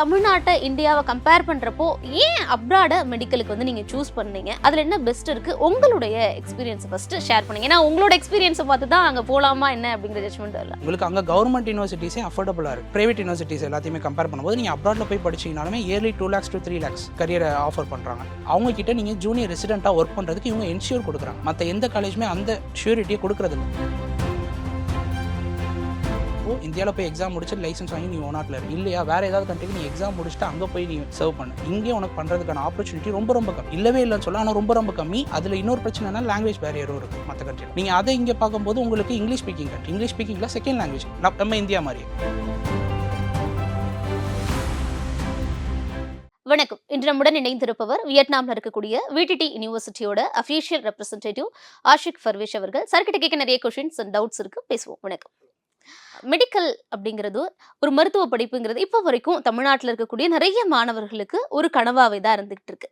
தமிழ்நாட்டை இந்தியாவை கம்பேர் பண்ணுறப்போ ஏன் அப்ராட மெடிக்கலுக்கு வந்து நீங்கள் சூஸ் பண்ணீங்க? அதில் என்ன பெஸ்ட் இருக்குது உங்களுடைய எக்ஸ்பீரியன்ஸ் ஃபஸ்ட்டு ஷேர் பண்ணுங்க. ஏன்னா உங்களோட எக்ஸ்பீரியன்ஸை பார்த்து தான் அங்கே போலாமா என்ன அப்படிங்கிற ஜட்மெண்ட் இல்லை உங்களுக்கு அங்கே கவர்மெண்ட் யூனிவர்சிட்டிஸே அஃபோர்டபுளாக இருக்குது ப்ரைவேட் யூனிவர்சிட்டிஸ் எல்லாத்தையுமே கம்பேர் பண்ணும்போது நீங்கள் அப்ராடில் போய் படிச்சீங்கனாலுமே yearly two lakhs to three lakhs கரியரை offer பண்ணுறாங்க அவங்க கிட்ட நீங்கள் ஜூனியர் ரெசிடென்ட்டாக ஒர்க் பண்ணுறதுக்கு இவங்க என்ஷூர் கொடுக்குறாங்க. மற்ற எந்த காலேஜுமே அந்த ஷூரிட்டியை கொடுக்குறது இல்லை இப்போ இந்தியாவில் போய் எக்ஸாம் முடிச்சு லைசன்ஸ் வாங்கி நீ ஒனாட்டில் இரு. இல்லையா? வேற ஏதாவது கண்ட்ரிக்கு நீ எக்ஸாம் முடிச்சுட்டு அங்கே போய் நீ சர்வ் பண்ணு. இங்கே உனக்கு பண்ணுறதுக்கான ஆப்பர்ச்சுனிட்டி ரொம்ப ரொம்ப கம்மி இல்லவே இல்லைன்னு சொல்ல ஆனால் ரொம்ப ரொம்ப கம்மி. அதில் இன்னொரு பிரச்சனைனா லாங்குவேஜ் பேரியரும் இருக்குது மற்ற கண்ட்ரி நீங்கள் அதை இங்கே பார்க்கும்போது உங்களுக்கு இங்கிலீஷ் ஸ்பீக்கிங் கண்ட்ரி இங்கிலீஷ் ஸ்பீக்கிங்கில் செகண்ட் லாங்குவேஜ் நம்ம இந்தியா மாதிரி வணக்கம். இன்று நம்முடன் இணைந்திருப்பவர் வியட்நாமில் இருக்கக்கூடிய விடிடி யூனிவர்சிட்டியோட அஃபீஷியல் ரெப்ரஸன்டேட்டிவ் ஆஷிக் ஃபர்வேஷ் அவர்கள். சார்கிட்ட கேட்க நிறைய கொஷின்ஸ் அண்ட் டவுட்ஸ் இருக்கு. பேசுவோம். வணக்கம். மெடிக்கல் அப்படிங்கிறது ஒரு மருத்துவ படிப்புங்கிறது இப்போ வரைக்கும் தமிழ்நாட்டில் இருக்கக்கூடிய நிறைய மாணவர்களுக்கு ஒரு கனவாவே தான் இருந்துகிட்டு இருக்கு.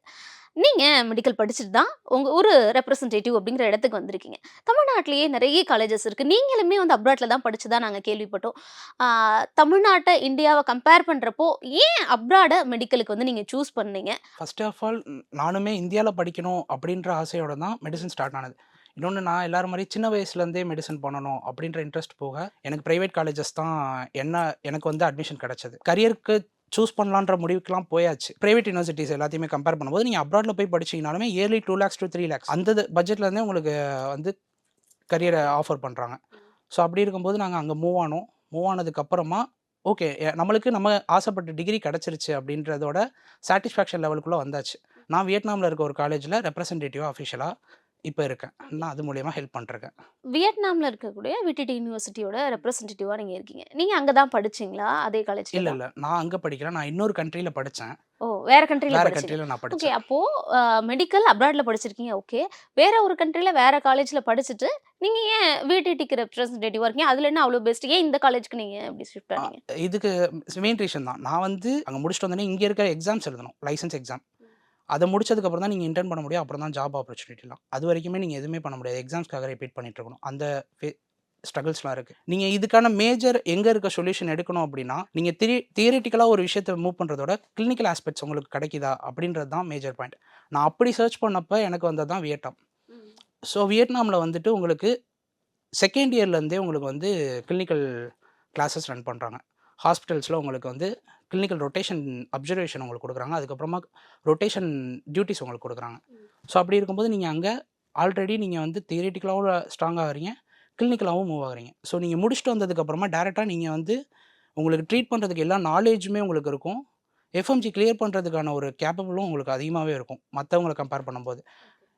நீங்கள் மெடிக்கல் படிச்சுட்டு தான் உங்கள் ஒரு ரெப்ரசன்டேட்டிவ் அப்படிங்கிற இடத்துக்கு வந்திருக்கீங்க. தமிழ்நாட்டிலேயே நிறைய காலேஜஸ் இருக்குது நீங்களுமே வந்து அப்ராட்டில் தான் படித்து தான் நாங்கள் கேள்விப்பட்டோம். தமிழ்நாட்டை இந்தியாவை கம்பேர் பண்ணுறப்போ ஏன் அப்ராட மெடிக்கலுக்கு வந்து நீங்கள் சூஸ் பண்ணீங்க? ஃபர்ஸ்ட் ஆஃப் ஆல் நானுமே இந்தியாவில் படிக்கணும் அப்படின்ற ஆசையோட தான் மெடிசன் ஸ்டார்ட் ஆனது. இன்னொன்று நான் எல்லாரும் மாதிரி சின்ன வயசுலேருந்தே மெடிசன் பண்ணணும் அப்படின்ற இன்ட்ரெஸ்ட் போக எனக்கு ப்ரைவேட் காலேஜஸ் தான் என்ன எனக்கு வந்து அட்மிஷன் கிடச்சது. கரியருக்கு சூஸ் பண்ணலான்ற முடிவுக்குலாம் போயாச்சு. ப்ரைவேட் யூனிவர்சிட்டிஸ் எல்லாத்தையுமே கம்பேர் பண்ணும்போது நீங்கள் அப்ராடில் போய் படிச்சீங்கனாலுமே yearly two lakhs to three lakhs அந்த பட்ஜெட்லேருந்தே உங்களுக்கு வந்து கரியரை ஆஃபர் பண்ணுறாங்க ஸோ அப்படி இருக்கும்போது நாங்கள் அங்கே மூவ் ஆனோம். மூவ் ஆனதுக்கப்புறமா ஓகே நம்மளுக்கு நம்ம ஆசைப்பட்ட டிகிரி கிடச்சிருச்சு அப்படின்றதோட சாட்டிஸ்ஃபேக்ஷன் லெவலுக்குள்ளே வந்தாச்சு. நான் வியட்நாமில் இருக்க ஒரு காலேஜில் ரெப்ரசன்டேட்டிவாக அஃபிஷியலாக இப்போ இருக்கேன். நான் அது மூலியமாக ஹெல்ப் பண்ணிருக்கேன் வியட்நாம்ல இருக்கக்கூடிய விடிடி யூனிவர்சிட்டியோட ரெப்ரசன்டேட்டிவா நீங்க இருக்கீங்க. நீங்க அங்க தான் படிச்சீங்களா? அதே காலேஜ் இல்லை இல்லை. நான் அங்கே படிக்கிறேன். நான் இன்னொரு கண்ட்ரியில் படித்தேன் ஓ வேற கண்ட்ரில வேறு கண்ட்ரியில் நான் ஓகே படித்தேன் அப்போ மெடிக்கல் அப்ராட்ல படிச்சிருக்கீங்க. ஓகே வேற ஒரு கண்ட்ரில வேற காலேஜ்ல படிச்சுட்டு நீங்க ஏன் விடிடிக்கு ரெப்ரசன்டேட்டிவா இருக்கீங்க? அதுல என்ன அவ்வளவு பெஸ்ட் ஏன் இந்த காலேஜ்க்கு நீங்க இப்படி ஷிஃப்ட் ஆனீங்க? இதுக்கு மெயின் ரீசன் தான். நான் வந்து அங்கே முடிச்சுட்டு வந்தோடனே இங்கே இருக்க எக்ஸாம்ஸ் எழுதணும். லைசன்ஸ் எக்ஸாம் அதை முடிச்சதுக்கப்புறம் தான் நீங்கள் இன்டர்ன் பண்ண முடியும். அப்புறம் தான் ஜாப் ஆப்பர்ச்சுனிட்டிலாம் அது வரைக்குமே நீங்கள் எதுவுமே பண்ண முடியாது. எக்ஸாம்ஸ்க்காக ரிப்பீட் பண்ணிட்டு இருக்கணும். அந்த ஸ்ட்ரகிள்ஸ்லாம் இருக்குது நீங்கள் இதுக்கான மேஜர் எங்கே இருக்க சொல்யூஷன் எடுக்கணும் அப்படின்னா நீங்கள் திரி தியரிட்டிக்கலாக ஒரு விஷயத்தை மூவ் பண்ணுறதோட கிளினிக்கல் ஆஸ்பெக்ட்ஸ் உங்களுக்கு கிடைக்குதா? அப்படின்றது தான் மேஜர் பாயிண்ட் நான் அப்படி சர்ச் பண்ணப்போ எனக்கு வந்தது தான் வியட்நாம் ஸோ வியட்நாமில் வந்துட்டு உங்களுக்கு செகண்ட் இயர்லேருந்தே உங்களுக்கு வந்து கிளினிக்கல் கிளாஸஸ் ரன் பண்ணுறாங்க ஹாஸ்பிட்டல்ஸில் உங்களுக்கு வந்து கிளினிக்கல் ரொட்டேஷன் அப்சர்வேஷன் உங்களுக்கு கொடுக்குறாங்க. அதுக்கப்புறமா ரொட்டேஷன் டியூட்டிஸ் உங்களுக்கு கொடுக்குறாங்க. ஸோ அப்படி இருக்கும்போது நீங்கள் அங்கே ஆல்ரெடி நீங்கள் வந்து தியரிட்டிக்கலாகவும் ஸ்ட்ராங் ஆகிறீங்க. கிளினிக்கலாகவும் மூவ் ஆகுறீங்க. ஸோ நீங்கள் முடிச்சுட்டு வந்ததுக்கப்புறமா டேரெக்டாக நீங்கள் வந்து உங்களுக்கு ட்ரீட் பண்ணுறதுக்கு எல்லா நாலேஜுமே உங்களுக்கு இருக்கும். எஃப்எம்ஜி கிளியர் பண்ணுறதுக்கான ஒரு கேப்பபிளும் உங்களுக்கு அதிகமாகவே இருக்கும். மற்றவங்களை கம்பேர் பண்ணும்போது.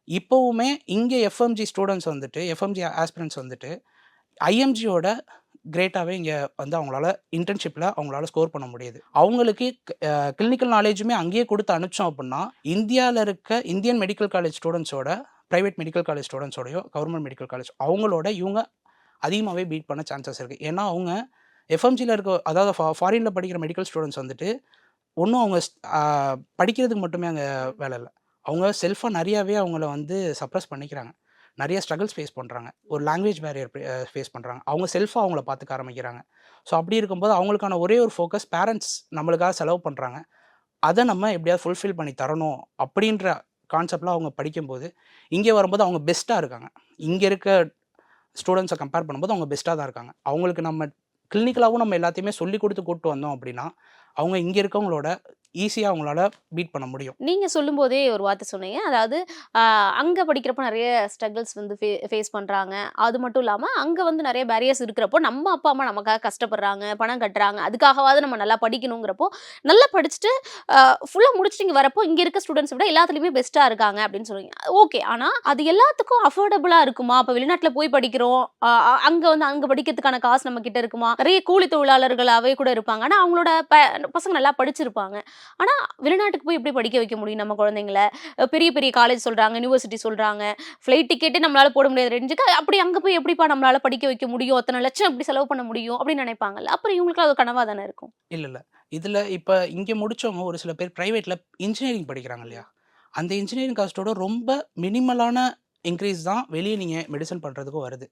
இப்போவுமே இங்கே எஃப்எம்ஜி ஸ்டூடெண்ட்ஸ் வந்துட்டு எஃப்எம்ஜி ஆஸ்பிரண்ட்ஸ் வந்துட்டு ஐஎம்ஜியோட கிரேட்டாகவே இங்கே வந்து அவங்களால இன்டர்ன்ஷிப்பில் அவங்களால ஸ்கோர் பண்ண முடியுது. அவங்களுக்கு கிளினிக்கல் நாலேஜுமே அங்கேயே கொடுத்து அனுப்பிச்சோம் அப்படின்னா இந்தியாவில் இருக்க இந்தியன் மெடிக்கல் காலேஜ் ஸ்டூடெண்ட்ஸோட ப்ரைவேட் மெடிக்கல் காலேஜ் ஸ்டூடெண்ட்ஸோடையோ கவர்மெண்ட் மெடிக்கல் காலேஜ் அவங்களோட இவங்க அதிகமாகவே பீட் பண்ண சான்சஸ் இருக்குது ஏன்னா அவங்க எஃப்எம்ஜியில் இருக்க அதாவது ஃபா ஃபாரினில் படிக்கிற மெடிக்கல் ஸ்டூடெண்ட்ஸ் வந்துட்டு ஒன்றும் அவங்க படிக்கிறதுக்கு மட்டுமே அங்கே வேலை இல்லை. அவங்க செல்ஃபாக நிறையாவே அவங்கள வந்து சப்ரஸ் பண்ணிக்கிறாங்க. நிறைய ஸ்ட்ரகிள்ஸ் ஃபேஸ் பண்ணுறாங்க ஒரு லாங்குவேஜ் பேரியர் ஃபேஸ் பண்ணுறாங்க அவங்க செல்ஃபாக அவங்கள பார்த்துக்க ஆரம்பிக்கிறாங்க. ஸோ அப்படி இருக்கும்போது அவங்களுக்கான ஒரே ஒரு ஃபோக்கஸ் பேரண்ட்ஸ் நம்மளுக்காக செலவு பண்ணுறாங்க அதை நம்ம எப்படியாவது ஃபுல்ஃபில் பண்ணி தரணும் அப்படின்ற கான்செப்டில் அவங்க படிக்கும்போது இங்கே வரும்போது அவங்க பெஸ்ட்டாக இருக்காங்க. இங்கே இருக்க ஸ்டூடெண்ட்ஸை கம்பேர் பண்ணும்போது அவங்க பெஸ்ட்டாக தான் இருக்காங்க. அவங்களுக்கு நம்ம கிளினிக்கலாகவும் நம்ம எல்லாத்தையுமே சொல்லி கொடுத்து கூப்பிட்டு வந்தோம் அப்படின்னா அவங்க இங்கே இருக்கவங்களோட ஈஸியாக அவங்களால பீட் பண்ண முடியும். நீங்கள் சொல்லும்போதே ஒரு வார்த்தை சொன்னீங்க. அதாவது அங்கே படிக்கிறப்ப படிக்கிறப்போ நிறைய ஸ்ட்ரகிள்ஸ் வந்து ஃபேஸ் பண்ணுறாங்க அது மட்டும் இல்லாமல் அங்கே வந்து நிறைய பேரியர்ஸ் இருக்கிறப்போ நம்ம அப்பா அம்மா நமக்காக கஷ்டப்படுறாங்க பணம் கட்டுறாங்க அதுக்காகவாவது நம்ம நல்லா படிக்கணுங்கிறப்போ நல்லா படிச்சுட்டு ஃபுல்லாக முடிச்சுட்டு இங்கே வரப்போ இங்கே இருக்க ஸ்டூடெண்ட்ஸ் விட எல்லாத்துலேயுமே பெஸ்ட்டாக இருக்காங்க அப்படின்னு சொல்லுவீங்க ஓகே ஆனால் அது எல்லாத்துக்கும் அஃபோர்டபுளாக இருக்குமா? இப்போ வெளிநாட்டில் போய் படிக்கிறோம். அங்கே வந்து அங்கே படிக்கிறதுக்கான காசு நம்ம கிட்ட இருக்குமா? நிறைய கூலி தொழிலாளர்களாகவே கூட இருப்பாங்க. ஆனால் அவங்களோட ப- பசங்க நல்லா படிச்சிருப்பாங்க. ஆனா வெளிநாட்டுக்கு போய் எப்படி படிக்க வைக்க முடியும் நம்ம குழந்தைங்கள? பெரிய பெரிய காலேஜ் சொல்றாங்க யூனிவர்சிட்டி சொல்றாங்க. ஃப்ளைட் டிக்கெட்டே நம்மளால போட முடியாது ரெஞ்சுக்கு அப்படி அங்கே போய் எப்படிப்பா நம்மளால படிக்க வைக்க முடியும்? அத்தனை லட்சம் எப்படி செலவு பண்ண முடியும்? அப்படின்னு நினைப்பாங்கல்ல. அப்புறம் இவங்களுக்கு அது கனவாக தானே இருக்கும்? இல்லை இல்லை. இதில் இப்போ இங்கே முடிச்சவங்க ஒரு சில பேர் ப்ரைவேட்டில் இன்ஜினியரிங் படிக்கிறாங்க இல்லையா? அந்த இன்ஜினியரிங் காஸ்ட்டோட ரொம்ப மினிமலான இன்க்ரீஸ் தான் வெளியே நீங்கள் மெடிசன் பண்ணுறதுக்கும் வருது.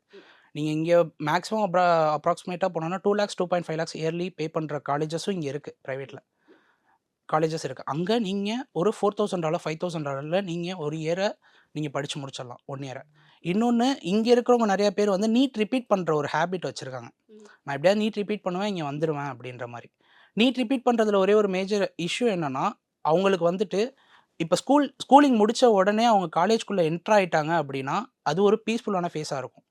நீங்கள் இங்கே மேக்ஸிமம் அப்ரா அப்ராக்சிமேட்டாக போனோன்னா two lakhs two point five lakhs yearly pay பண்ணுற காலேஜஸும் இங்கே இருக்குது ப்ரைவேட்டில் காலேஜஸ் இருக்குது அங்கே நீங்கள் ஒரு four thousand dollar five thousand டாலரில் நீங்கள் ஒரு இயரை நீங்கள் படித்து முடிச்சிடலாம் ஒன் இயரை இன்னொன்று இங்கே இருக்கிறவங்க நிறைய பேர் வந்து நீட் ரிப்பீட் பண்ணுற ஒரு ஹேபிட் வச்சுருக்காங்க. நான் எப்படியாவது நீட் ரிப்பீட் பண்ணுவேன் இங்கே வந்துடுவேன் அப்படின்ற மாதிரி. நீட் ரிப்பீட் பண்ணுறதுல ஒரே ஒரு மேஜர் இஷ்யூ என்னென்னா அவங்களுக்கு வந்துட்டு இப்போ ஸ்கூல் ஸ்கூலிங் முடித்த உடனே அவங்க காலேஜ்குள்ளே என்ட்ரு ஆயிட்டாங்க அப்படின்னா அது ஒரு பீஸ்ஃபுல்லான ஃபேஸாக இருக்கும்.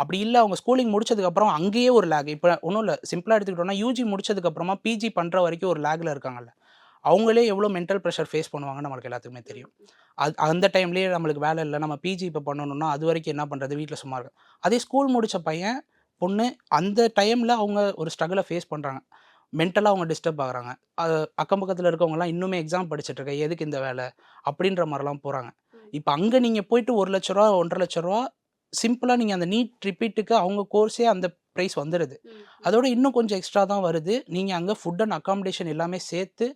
அப்படி இல்லை அவங்க ஸ்கூலிங் முடிச்சதுக்கப்புறம் அங்கேயே ஒரு லேக் இப்போ ஒன்றும் இல்லை சிம்பிளாக எடுத்துக்கிட்டோம்னா யூஜி முடிச்சதுக்கப்புறமா பிஜி பண்ணுற வரைக்கும் ஒரு லேக்கில் இருக்காங்கல்ல. அவங்களே எவ்வளோ மென்டல் ப்ரெஷர் ஃபேஸ் பண்ணுவாங்கன்னு நம்மளுக்கு எல்லாத்துக்குமே தெரியும். அது அந்த டைம்லேயே நம்மளுக்கு வேலை இல்லை நம்ம பிஜி இப்போ பண்ணணும்னா அது வரைக்கும் என்ன பண்ணுறது வீட்டில் சும்மா இருக்கு. அதே ஸ்கூல் முடித்த பையன் பொண்ணு அந்த டைமில் அவங்க ஒரு ஸ்ட்ரகிளை ஃபேஸ் பண்ணுறாங்க மென்டலாக அவங்க டிஸ்டர்ப் ஆகுறாங்க. அது அக்கம் பக்கத்தில் இருக்கவங்கலாம் இன்னுமே எக்ஸாம் படிச்சுட்டு இருக்க எதுக்கு இந்த வேலை? அப்படின்ற மாதிரிலாம் போகிறாங்க இப்போ அங்கே நீங்கள் போயிட்டு ஒரு லட்ச ரூபா ஒன்றரை லட்ச ரூபா சிம்பிளாக நீங்கள் அந்த நீட் ரிப்பீட்டுக்கு அவங்க கோர்ஸே அந்த ப்ரைஸ் வந்துடுது அதோட இன்னும் கொஞ்சம் எக்ஸ்ட்ரா தான் வருது. நீங்கள் அங்கே ஃபுட் அண்ட் அக்காமடேஷன் எல்லாமே சேர்த்து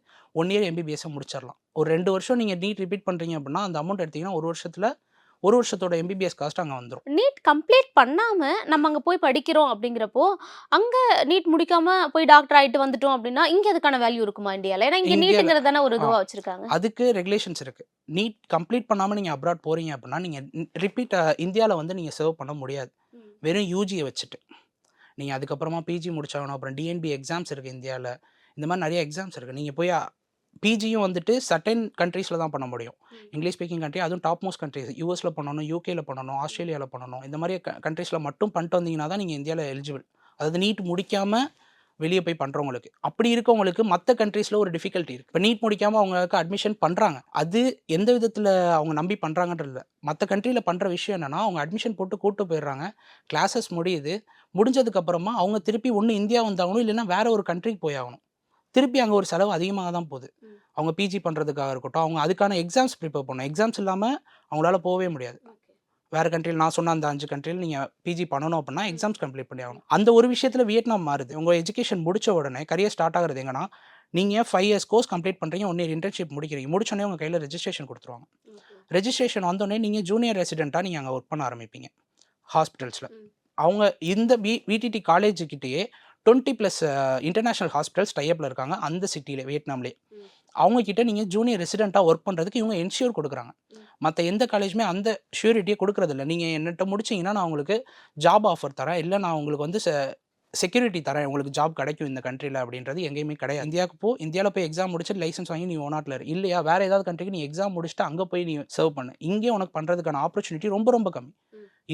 ஒன் இயர் எம்பிபிஎஸ்ஸை முடிச்சிடலாம் ஒரு ரெண்டு வருஷம் நீங்கள் நீட் ரிப்பீட் பண்ணுறீங்க அப்படின்னா அந்த அமௌண்ட் எடுத்தீங்கன்னா ஒரு வருஷத்தில் ஒரு வருஷத்தோட எம்பிபிஎஸ் காஸ்ட் அங்கே வந்துடும் நீட் கம்ப்ளீட் பண்ணாம நம்ம அங்க போய் படிக்கிறோம் அப்படிங்கிறப்போ அங்க நீட் முடிக்காம போய் டாக்டர் ஆயிட்டு வந்துட்டோம் அப்படின்னா இங்க அதுக்கான வேல்யூ இருக்குமா இந்தியால? ஏன்னா இங்க நீட்டுங்கிறது தானே ஒரு இதுவா வச்சிருக்காங்க. அதுக்கு ரெகுலேஷன்ஸ் இருக்குது நீட் கம்ப்ளீட் பண்ணாமல் நீங்கள் அப்ராட் போகிறீங்க அப்படின்னா நீங்கள் ரிப்பீட் இந்தியாவில் வந்து நீங்கள் சர்வ் பண்ண முடியாது. வெறும் யூஜியை வச்சுட்டு. நீங்கள் அதுக்கப்புறமா பிஜி முடிச்சாகணும். அப்புறம் டிஎன்பி எக்ஸாம்ஸ் இருக்குது இந்தியாவில் இந்த மாதிரி நிறைய எக்ஸாம்ஸ் இருக்குது நீங்கள் போய் பிஜியும் வந்துட்டு சர்டன் கண்ட்ரீஸில் தான் பண்ண முடியும். இங்கிலீஷ் ஸ்பீக்கிங் கண்ட்ரி அதுவும் டாப் மோஸ்ட் கண்ட்ரிஸ் யூஎஸில் பண்ணணும் யூகேல பண்ணணும் ஆஸ்திரேலியாவில் பண்ணணும். இந்த மாதிரி கண்ட்ரீஸில் மட்டும் பண்ணிட்டு வந்தீங்கன்னா தான் நீங்கள் இந்தியாவில் எலிஜிபிள் அதாவது நீட் முடிக்காமல் வெளியே போய் பண்ணுறவங்களுக்கு அப்படி இருக்கவங்களுக்கு மற்ற கண்ட்ரீஸில் ஒரு டிஃபிகல்ட்டி இருக்குது இப்போ நீட் முடிக்காமல் அவங்களுக்கு அட்மிஷன் பண்ணுறாங்க அது எந்த விதத்தில் அவங்க நம்பி பண்ணுறாங்கன்றது மற்ற கண்ட்ரியில் பண்ணுற விஷயம் என்னென்னா அவங்க அட்மிஷன் போட்டு கூட்டு போயிடுறாங்க. கிளாஸஸ் முடியுது. முடிஞ்சதுக்கப்புறமா அவங்க திருப்பி ஒன்று இந்தியா வந்தாகணும் இல்லைன்னா வேற ஒரு கண்ட்ரிக்கு போய் ஆகணும் திருப்பி அங்கே ஒரு செலவு அதிகமாக தான் போகுது. அவங்க பிஜி பண்ணுறதுக்காக இருக்கட்டும் அவங்க அதுக்கான எக்ஸாம்ஸ் ப்ரிப்பேர் பண்ணணும். எக்ஸாம்ஸ் இல்லாமல் அவங்களால போகவே முடியாது. வேறு கண்ட்ரியில் நான் சொன்ன அந்த அஞ்சு கண்ட்ரியில் நீங்கள் பிஜி பண்ணணும் அப்படின்னா எக்ஸாம்ஸ் கம்ப்ளீட் பண்ணி ஆகணும். அந்த ஒரு விஷயத்தில் வியட்நாம் மாறுது. உங்கள் எஜுகேஷன் முடிச்ச உடனே கரியர் ஸ்டார்ட் ஆகுறது எங்கன்னா நீங்கள் ஃபைவ் இயர்ஸ் கோர்ஸ் கம்ப்ளீட் பண்ணுறீங்க ஒன் இயர் இன்டர்ன்ஷிப் முடிக்கிறீங்க. முடிச்சோடனே உங்கள் கையில் ரெஜிஸ்ட்ரேஷன் கொடுத்துருவாங்க. ரெஜிஸ்ட்ரேஷன் வந்தோடனே நீங்கள் ஜூனியர் ரெசிடெண்ட்டாக நீங்கள் அங்கே ஒர்க் பண்ண ஆரம்பிப்பீங்க. ஹாஸ்பிட்டல்ஸில். அவங்க இந்த வி விடிடி காலேஜுக்கிட்டேயே டுவெண்ட்டி ப்ளஸ் இன்டர்நேஷ்னல் ஹாஸ்பிட்டல்ஸ் டைப்பில் இருக்காங்க அந்த சிட்டியில் வியட்நாம்லேயே ம். அவங்க கிட்ட நீங்கள் ஜூனியர் ரெசிடெண்ட்டாக ஒர்க் பண்ணுறதுக்கு இவங்க என்ஷூர் கொடுக்குறாங்க. மற்ற எந்த காலேஜுமே அந்த ஷூரிட்டியை கொடுக்குறதில்ல நீங்கள் என்னட்ட முடிச்சீங்கன்னா நான் உங்களுக்கு ஜாப் ஆஃபர் தரேன் இல்லை நான் உங்களுக்கு வந்து செக்யூரிட்டி தரேன் உங்களுக்கு ஜாப் கிடைக்கும் இந்த கண்ட்ரியில் அப்படின்றது எங்கேயுமே கிடையாது. இந்தியாவுக்கு போ இந்தியாவில் போய் எக்ஸாம் முடிச்சுட்டு லைசன்ஸ் வாங்கி நீ ஒன் இரு. இல்லையா? வேற ஏதாவது கண்ட்ரிக்கு நீ எக்ஸாம் முடிச்சுட்டு அங்கே போய் நீ சர்வ் பண்ணு. இங்கே உனக்கு பண்ணுறதுக்கான ஆப்பர்ச்சுனிட்டி ரொம்ப ரொம்ப கம்மி.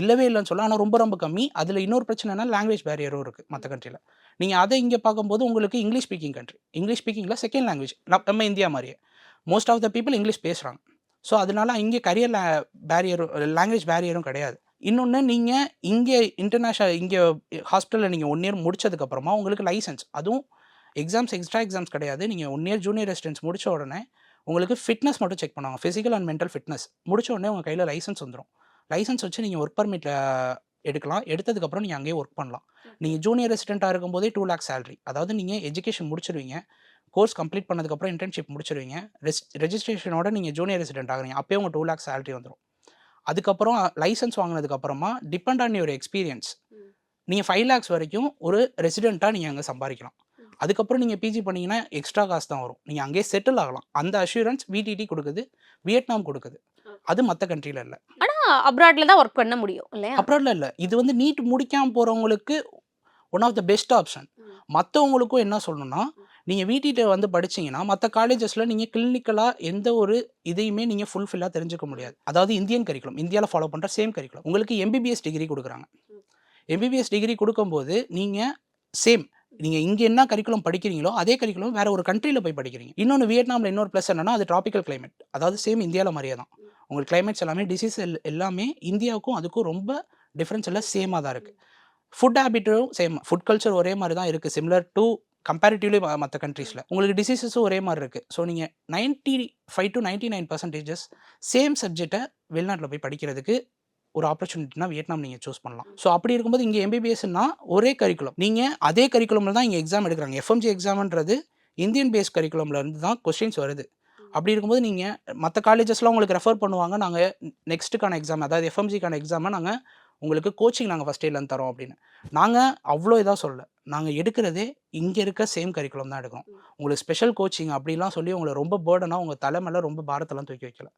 இல்லவே இல்லைன்னு சொல்ல. ஆனால் ரொம்ப ரொம்ப கம்மி. அதில் இன்னொரு பிரச்சனைனா லாங்குவேஜ் பேரியரும் இருக்குது மற்ற கண்ட்ரியில் நீங்கள் அதை இங்கே பார்க்கும்போது உங்களுக்கு இங்கிலீஷ் ஸ்பீக்கிங் கண்ட்ரி இங்கிலீஷ் ஸ்பீக்கிங்கில் செகண்ட் லாங்குவேஜ் நம்ம இந்தியா மாதிரியே. Most of the people English பேசுகிறாங்க ஸோ அதனால இங்கே கரியர் பேரியரும் லாங்குவேஜ் பேரியரும் கிடையாது. இன்னொன்று நீங்கள் இங்கே இன்டர்நேஷ்னல் இங்கே ஹாஸ்பிட்டலில் நீங்கள் ஒன் இயர் முடிச்சதுக்கப்புறமா உங்களுக்கு லைசன்ஸ் அதுவும் எக்ஸாம்ஸ் எக்ஸ்ட்ரா எக்ஸாம்ஸ் கிடையாது. நீங்கள் ஒன் இயர் ஜூனியர் ரெசிடென்ஸ் முடித்த உடனே உங்களுக்கு ஃபிட்னஸ் மட்டும் செக் பண்ணுவாங்க. ஃபிசிக்கல் அண்ட் மென்டல் ஃபிட்னஸ் முடிச்ச உடனே உங்கள் கையில் லைசன்ஸ் வந்துடும் லைசன்ஸ் வச்சு நீங்கள் ஒர்க் பர்மிட்டில் எடுக்கலாம். எடுத்ததுக்கப்புறம் நீங்கள் அங்கேயே ஒர்க் பண்ணலாம். நீங்கள் ஜூனியர் ரெசிடெண்ட்டாக இருக்கும்போதே டூ லேக் சேலரி அதாவது நீங்கள் எஜுகேஷன் முடிச்சிருவீங்க. கோர்ஸ் கம்ப்ளீட் பண்ணதுக்கப்புறம் இன்டர்ன்ஷிப் முடிச்சிருவீங்க. ரெஸ் ரெஜிஸ்ட்ரேஷனோட நீங்கள் ஜூனியர் ரெசிடென்ட் ஆகிறீங்க. அப்போயே உங்கள் டூ லேக் சேலரி வந்துடும் அதுக்கப்புறம் லைசன்ஸ் வாங்கினதுக்கப்புறமா டிபெண்ட் ஆன் யுவர் எக்ஸ்பீரியன்ஸ். நீங்கள் ஃபைவ் லேக்ஸ் வரைக்கும் ஒரு ரெசிடெண்ட்டாக நீங்கள் அங்கே சம்பாதிக்கலாம். அதுக்கப்புறம் நீங்கள் பிஜி பண்ணீங்கன்னா எக்ஸ்ட்ரா காசு தான் வரும். நீங்கள் அங்கேயே செட்டில் ஆகலாம். அந்த அஷூரன்ஸ் விடிடி கொடுக்குது வியட்நாம் கொடுக்குது. அது மற்ற கண்ட்ரியில் இல்லை. அப்ராட்ல தான் ஒர்க் பண்ண முடியும் இல்லையா? அப்புறம் இல்லை. இது வந்து நீட் முடிக்காமல் போகிறவங்களுக்கு one of the best option. மற்றவங்களுக்கும் என்ன சொல்லணும்னா நீங்கள் வீட்டிட்ட வந்து படிச்சீங்கன்னா மற்ற காலேஜஸில் நீங்கள் கிளினிக்கலாக எந்த ஒரு இதையுமே நீங்கள் ஃபுல்ஃபில்லாக தெரிஞ்சுக்க முடியாது. அதாவது இந்தியன் கரிக்குலம் இந்தியாவில் ஃபாலோ பண்ணுற சேம் கரிக்குலம் உங்களுக்கு எம்பிபிஎஸ் டிகிரி கொடுக்குறாங்க. எம்பிபிஎஸ் டிகிரி கொடுக்கும்போது நீங்கள் சேம் நீங்கள் இங்கே என்ன கரிக்குலம் படிக்கிறீங்களோ அதே கரிக்குலம் வேற ஒரு கண்ட்ரியில் போய் படிக்கிறீங்க. இன்னொன்று வியட்நாமில் இன்னொரு ப்ளஸ் என்னன்னா அது ட்ராபிக்கல் climate. அதாவது சேம் இந்தியாவில் மாதிரியே தான். உங்களுக்கு கிளைமேட்ஸ் எல்லாமே டிசீஸ் எல்லாமே இந்தியாவுக்கும் அதுக்கும் ரொம்ப டிஃப்ரென்ஸ் எல்லாம் சேமாக தான் இருக்குது ஃபுட் ஹேபிட்டும் சேம் ஃபுட் கல்ச்சர் ஒரே மாதிரி தான் இருக்குது சிமிலர் டு கம்பேரிட்டிவ்லி மற்ற கண்ட்ரீஸில் உங்களுக்கு டிசீசஸும் ஒரே மாதிரி இருக்குது ஸோ நீங்கள் ninety five to ninety nine percentages same சப்ஜெக்டை வெளிநாட்டில் போய் படிக்கிறதுக்கு ஒரு ஆப்பர்ச்சுனிட்டினா வியட்நாம் நீங்கள் சூஸ் பண்ணலாம். ஸோ அப்படி இருக்கும்போது இங்கே எம்பிபிஎஸ்னா ஒரே கரிக்குலம் நீங்கள் அதே கரிக்குலமில் தான் இங்கே எக்ஸாம் எடுக்கிறாங்க. எஃப்எம்ஜி எக்ஸாம்ன்றது இந்தியன் பேஸ் கரிக்குலம்லேருந்து தான் கொஸ்டின்ஸ் வருது. அப்படி இருக்கும்போது நீங்கள் மற்ற காலேஜஸ்லாம் உங்களுக்கு ரெஃபர் பண்ணுவாங்க. நாங்கள் நெக்ஸ்ட்டுக்கான எக்ஸாம் அதாவது எஃப்எம்ஜிக்கான எக்ஸாமை நாங்கள் உங்களுக்கு கோச்சிங் நாங்கள் ஃபஸ்ட் இயர்லேருந்து தரோம் அப்படின்னு. நாங்கள் அவ்வளோ இதாக சொல்லல. நாங்கள் எடுக்கிறதே இங்கே இருக்க சேம் கரிக்குலம் தான் எடுக்கிறோம் உங்களுக்கு ஸ்பெஷல் கோச்சிங் அப்படிலாம் சொல்லி உங்களை ரொம்ப பேர்டனாக உங்கள் தலை மேலே ரொம்ப பாரத்தெல்லாம் தூக்கி வைக்கல.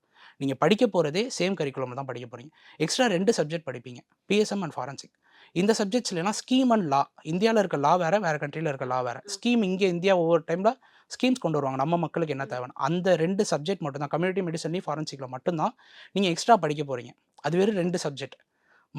நீங்கள் படிக்க போகிறதே சேம் கரிக்குலம் தான் படிக்க போகிறீங்க எக்ஸ்ட்ரா ரெண்டு சப்ஜெக்ட் படிப்பீங்க. பிஎஸ்எம் அண்ட் ஃபாரன்சிக் இந்த சப்ஜெக்ட்ஸ்லாம் ஸ்கீம் அண்ட் லா இந்தியாவில் இருக்க லா வேறு வேறு கண்ட்ரியில் இருக்க லா வேறு. ஸ்கீம் இங்கே இந்தியா ஒவ்வொரு டைமில் ஸ்கீம்ஸ் கொண்டு வருவாங்க. நம்ம மக்களுக்கு என்ன தேவைன்னு அந்த ரெண்டு சப்ஜெக்ட் மட்டும் தான் கம்யூனிட்டி மெடிசன்லேயும் ஃபாரன்சிக்கில் மட்டும்தான் நீங்கள் எக்ஸ்ட்ரா படிக்க போகிறீங்க அது வெறும் ரெண்டு சப்ஜெக்ட்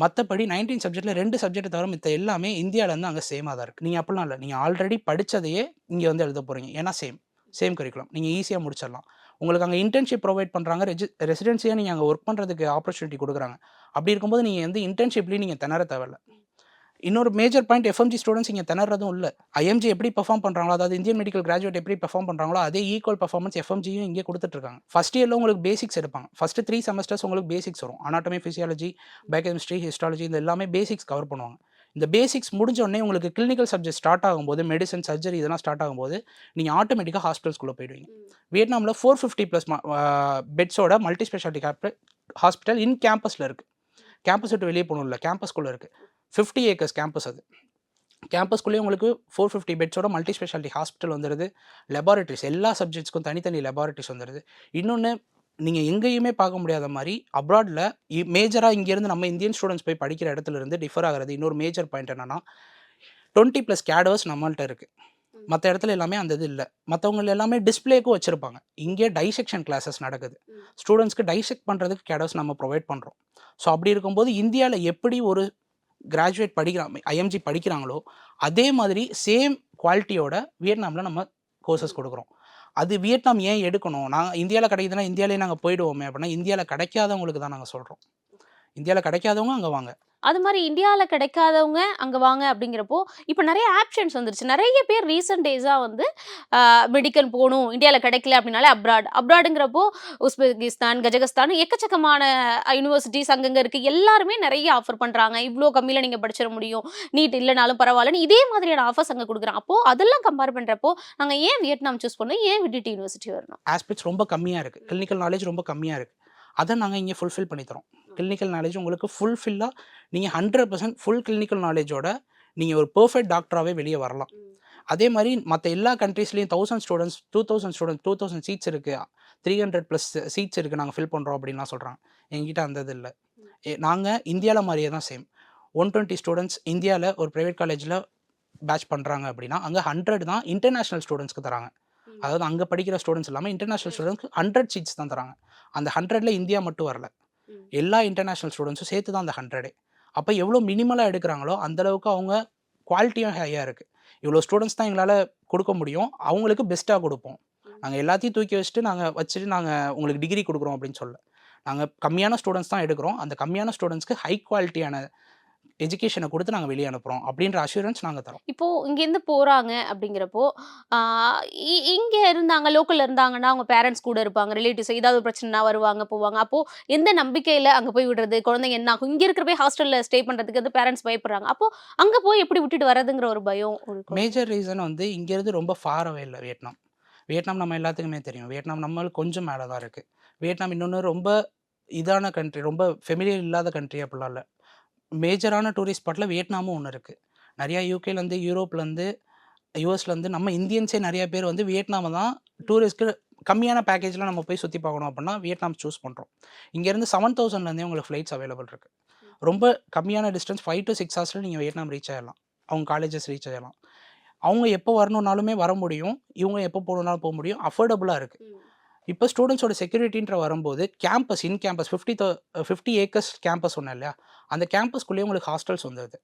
மற்றபடி நைன்டீன் சப்ஜெக்ட்டில் ரெண்டு சப்ஜெக்ட் தவிர மித்த எல்லாமே இந்தியாவிலேருந்து அங்கே சேமாக தான் இருக்குது நீங்கள் அப்படிலாம் இல்லை. நீங்கள் ஆல்ரெடி படித்ததையே இங்கே வந்து எழுத போகிறீங்க ஏன்னா சேம் சேம் கரிக்குலம் நீங்கள் ஈஸியாக முடிச்சிடலாம். உங்களுக்கு அங்கே இன்டர்ன்ஷிப் ப்ரொவைட் பண்ணுறாங்க ரெஜி ரெசிடென்சியாக நீங்கள் அங்கே ஒர்க் பண்ணுறதுக்கு ஆப்பர்ச்சுனிட்டி கொடுக்குறாங்க. அப்படி இருக்கும்போது நீங்கள் வந்து இன்டர்ன்ஷிப்லேயும் நீங்கள் திணற தேவையில்லை. இன்னொரு மேஜர் பாயிண்ட் எஃப்எம்ஜி ஸ்டூடெண்ட்ஸ் இங்கே திணறதும் இல்லை. ஐஎம்ஜி எப்படி பெர்ஃபார்ம் பண்ணுறாங்களோ அதாவது இந்தியன் மெடிக்கல் கிராஜுவேட் எப்படி பெர்ஃபார்ம் பண்ணுறாங்களோ அதே ஈக்குவல் பர்ஃபார்மன்ஸ் எஃப்எம்ஜியும் இங்கே கொடுத்துட்ருக்காங்க. ஃபஸ்ட் இயரில் உங்களுக்கு பேசிக்ஸ் எடுப்பாங்க. ஃபஸ்ட்டு த்ரீ செமஸ்டர்ஸ் உங்களுக்கு பேசிக்ஸ் வரும். அனாட்டமி ஃபிசியாலஜி பயோகெமிஸ்ட்ரி ஹிஸ்டாலஜி இந்த எல்லாமே பேசிக்ஸ் கவர் பண்ணுவாங்க. இந்த பேசிக்ஸ் முடிஞ்ச உடனே உங்களுக்கு கிளினிக்கல் சப்ஜெக்ட் ஸ்டார்ட் ஆகும்போது மெடிசன் சர்ஜரி இதெல்லாம் ஸ்டார்ட் ஆகும்போது நீங்கள் ஆட்டோமேட்டிக்காக ஹாஸ்பிட்டல்ஸ்குள்ளே போயிடுவீங்க. வியட்நாமில் ஃபோர் ஃபிஃப்டி ப்ளஸ் பெட்ஸோட மல்டி ஸ்பெஷாலிட்டி ஹாஸ்பிட்டல் இன் கேம்பஸில் இருக்குது கேம்பஸ் விட்டு வெளியே போகணும் இல்லை கேம்பஸ்குள்ளே இருக்குது ஃபிஃப்டி ஏக்கர்ஸ் கேம்பஸ் அது. கேம்பஸ்குள்ளேயே உங்களுக்கு ஃபோர் ஃபிஃப்டி பெட்ஸோட மல்டி ஸ்பெஷாலிட்டி ஹாஸ்பிட்டல் வந்துடுது லெபார்ட்டரிஸ் எல்லா சப்ஜெக்ட்ஸ்க்கும் தனித்தனி லெபார்ட்டரிஸ் வந்துடுது இன்னொன்று நீங்கள் எங்கேயுமே பார்க்க முடியாத மாதிரி அப்ராடில் மேஜராக இங்கேருந்து நம்ம இந்தியன் ஸ்டூடெண்ட்ஸ் போய் படிக்கிற இடத்துல இருந்து டிஃபர் ஆகிறது இன்னொரு மேஜர் பாயிண்ட் என்னென்னா டுவெண்ட்டி ப்ளஸ் கேடவர்ஸ் நம்மள்ட்ட இருக்குது மற்ற இடத்துல எல்லாமே அந்த இது இல்லை. மற்றவங்க எல்லாமே டிஸ்பிளேக்கும் வச்சுருப்பாங்க. இங்கே டைசெக்ஷன் கிளாஸஸ் நடக்குது. ஸ்டூடெண்ட்ஸ்க்கு டைசெக்ட் பண்ணுறதுக்கு கேடவர்ஸ் நம்ம ப்ரொவைட் பண்ணுறோம் ஸோ அப்படி இருக்கும்போது இந்தியாவில் எப்படி ஒரு கிராஜுவேட் படிக்கிறாங்க ஐஎம்ஜி படிக்கிறாங்களோ அதே மாதிரி சேம் குவாலிட்டியோட வியட்நாமில் நம்ம கோர்சஸ் கொடுக்குறோம். அது வியட்நாம் ஏன் எடுக்கணும்? நாங்கள் இந்தியாவில் கிடைக்குதுன்னா இந்தியாவிலே நாங்கள் போயிடுவோமே அப்படின்னா இந்தியாவில் கிடைக்காதவங்களுக்கு தான் நாங்கள் சொல்கிறோம் இந்தியாவில் கிடைக்காதவங்க அங்கே வாங்க. அது மாதிரி இந்தியாவில் கிடைக்காதவங்க அங்கே வாங்க அப்படிங்கிறப்போ இப்போ நிறைய ஆப்ஷன்ஸ் வந்துருச்சு. நிறைய பேர் ரீசெண்ட் டேஸாக வந்து மெடிக்கல் போகணும் இந்தியாவில் கிடைக்கல அப்படின்னாலே அப்ராட். அப்ராடுங்கிறப்போ உஸ்பெகிஸ்தான் கஜகஸ்தான் எக்கச்சக்கமான யூனிவர்சிட்டிஸ் அங்கங்கே இருக்குது எல்லாருமே நிறைய ஆஃபர் பண்ணுறாங்க இவ்வளோ கம்மியில் நீங்கள் படிச்சிட முடியும். நீட் இல்லைனாலும் பரவாயில்லன்னு இதே மாதிரியான ஆஃபர்ஸ் அங்கே கொடுக்குறாங்க. அப்போது அதெல்லாம் கம்பேர் பண்ணுறப்போ நாங்கள் ஏன் வியட்நாம் சூஸ் பண்ணோம்? ஏன் விடிடி யூனிவர்சிட்டி வரணும்? ஆஸ்பெக்ட்ஸ் ரொம்ப கம்மியாக இருக்குது கிளினிக்கல் நாலேஜ் ரொம்ப கம்மியாக இருக்குது அதை நாங்கள் இங்கே ஃபுல்ஃபில் பண்ணி தரோம். கிளினிக்கல் நாலேஜ் உங்களுக்கு ஃபுல்ஃபில்லாக நீங்கள் ஹண்ட்ரட் பர்சன்ட் ஃபுல் கிளினிக்கல் நாலேஜோட நீங்கள் ஒரு பெர்ஃபெக்ட் டாக்டராகவே வெளியே வரலாம். அதே மாதிரி மற்ற எல்லா கண்ட்ரீஸ்லேயும் thousand students two thousand student two thousand seats இருக்குது த்ரீ ஹண்ட்ரட் ப்ளஸ் சீட்ஸ் இருக்குது நாங்கள் ஃபில் பண்ணுறோம் அப்படின்லாம் சொல்கிறாங்க எங்ககிட்ட அந்த இது இல்லை. நாங்கள் இந்தியாவில் மாதிரியே தான் சேம் ஒன் டுவெண்ட்டி ஸ்டூடெண்ட்ஸ் இந்தியாவில் ஒரு ப்ரைவேட் காலேஜில் பேட்ச் பண்ணுறாங்க அப்படின்னா அங்கே ஹண்ட்ரட் தான் இன்டர்நேஷ்னல் ஸ்டூடெண்ட்ஸ்க்கு தராங்க. அதாவது அங்கே படிக்கிற ஸ்டூடெண்ட்ஸ் இல்லாமல் இன்டர்நேஷ்னல் ஸ்டூடெண்ட்ஸ்க்கு ஹண்ட்ரட் சீட்ஸ் தான் தராங்க. அந்த ஹண்ட்ரட்ல இந்தியா மட்டும் வரல. எல்லா இன்டர்நேஷ்னல் ஸ்டூடெண்ட்ஸும் சேர்த்து தான் அந்த ஹண்ட்ரடே அப்போ எவ்வளோ மினிமலாக எடுக்கிறாங்களோ அந்த அளவுக்கு அவங்க குவாலிட்டியும் ஹையாக இருக்குது இவ்வளோ ஸ்டூடெண்ட்ஸ் தான் எங்களால் கொடுக்க முடியும். அவங்களுக்கு பெஸ்ட்டாக கொடுப்போம். நாங்கள் எல்லாத்தையும் தூக்கி வச்சுட்டு நாங்கள் வச்சுட்டு நாங்கள் உங்களுக்கு டிகிரி கொடுக்குறோம் அப்படின்னு சொல்ல நாங்கள் கம்மியான ஸ்டூடெண்ட்ஸ் தான் எடுக்கிறோம். அந்த கம்மியான ஸ்டூடெண்ட்ஸ்க்கு ஹை குவாலிட்டியான எஜுகேஷனை கொடுத்து நாங்கள் வெளியே அனுப்புகிறோம் அப்படின்ற அஷூரன்ஸ் நாங்கள் தரோம். இப்போ இங்கேருந்து போறாங்க அப்படிங்கிறப்போ இங்க இருந்தாங்க லோக்கல்ல இருந்தாங்கன்னா அவங்க பேரண்ட்ஸ் கூட இருப்பாங்க ரிலேட்டிவ்ஸ் ஏதாவது பிரச்சனைனா வருவாங்க போவாங்க. அப்போ எந்த நம்பிக்கையில அங்க போய் விடுறது? குழந்தைங்க என்ன ஆகும்? இங்க இருக்கிற போய் ஹாஸ்டல்ல ஸ்டே பண்றதுக்கு வந்து பேரண்ட்ஸ் பயப்படுறாங்க. அப்போ அங்க போய் எப்படி விட்டுட்டு வர்றதுங்கிற ஒரு பயம் மேஜர் ரீசன் வந்து இங்கேருந்து ரொம்ப ஃபாரவே இல்லை வியட்நாம். வியட்நாம் நம்ம எல்லாத்துக்குமே தெரியும். வியட்நாம் நம்மளுக்கு கொஞ்சம் மேலே தான் இருக்குது வியட்நாம் இன்னொன்று ரொம்ப இதான கண்ட்ரி ரொம்ப ஃபெமிலியர் இல்லாத கண்ட்ரி அப்படிலாம் இல்லை. மேஜரான டூரிஸ்ட் ஸ்பாட்டில் வியட்நாமும் ஒன்று இருக்குது நிறையா யூகேலேருந்து யூரோப்லேருந்து யூஎஸ்லேருந்து நம்ம இந்தியன்ஸே நிறைய பேர் வந்து வியட்நாமை தான் டூரிஸ்ட்க்கு கம்மியான பேக்கேஜில் நம்ம போய் சுற்றி பார்க்கணும் அப்படின்னா வியட்நாம் சூஸ் பண்ணுறோம் இங்கேருந்து செவன் தௌசண்ட்லேருந்தே உங்களுக்கு ஃப்ளைட்ஸ் அவைலபிள் இருக்குது ரொம்ப கம்மியான டிஸ்டன்ஸ் ஃபைவ் டு சிக்ஸ் ஹவர்ஸில் நீங்கள் வியட்நாம் ரீச் ஆகிடலாம் அவங்க காலேஜஸ் ரீச் ஆகிடலாம் அவங்க எப்போ வரணுன்னாலுமே வர முடியும். இவங்க எப்போ போகணுன்னாலும் போக முடியும். அஃபோர்டபுளாக இருக்குது இப்போ ஸ்டூடெண்ட்ஸோட செக்யூரிட்டின்ற வரும்போது campus in campus fifty fifty acres campus ஒன்று இல்லையா? அந்த கேம்பஸ்க்குள்ளேயே உங்களுக்கு ஹாஸ்டல்ஸ் வந்துடுது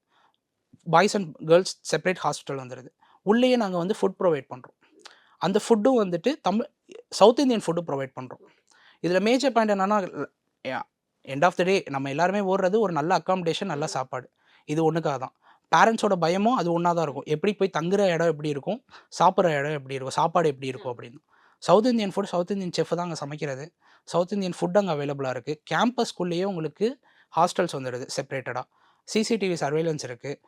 boys and girls separate hostel வந்துடுது உள்ளேயே நாங்கள் வந்து ஃபுட் ப்ரொவைட் பண்ணுறோம் அந்த ஃபுட்டும் வந்துட்டு Tamil south Indian food provide பண்ணுறோம் இதில் மேஜர் பாயிண்ட் என்னன்னா எண்ட் ஆஃப் த டே நம்ம எல்லாருமே ஓடுறது ஒரு நல்ல அக்காமடேஷன் நல்ல சாப்பாடு. இது ஒன்றுக்காக தான். பேரண்ட்ஸோட பயமும் அது ஒன்றா தான் இருக்கும். எப்படி போய் தங்குற இடம் எப்படி இருக்கும்? சாப்பிட்ற இடம் எப்படி இருக்கும்? சாப்பாடு எப்படி இருக்கும்? அப்படின்னு. South Indian food south Indian chef தான் அங்கே சமைக்கிறது. சவுத் இந்தியன் ஃபுட் அங்கே அவைலபிளாக இருக்குது கேம்பஸ்க்குள்ளேயே உங்களுக்கு ஹாஸ்டல்ஸ் வந்துடுது செப்பரேட்டடாக சிசிடிவி சர்வேலன்ஸ் இருக்குது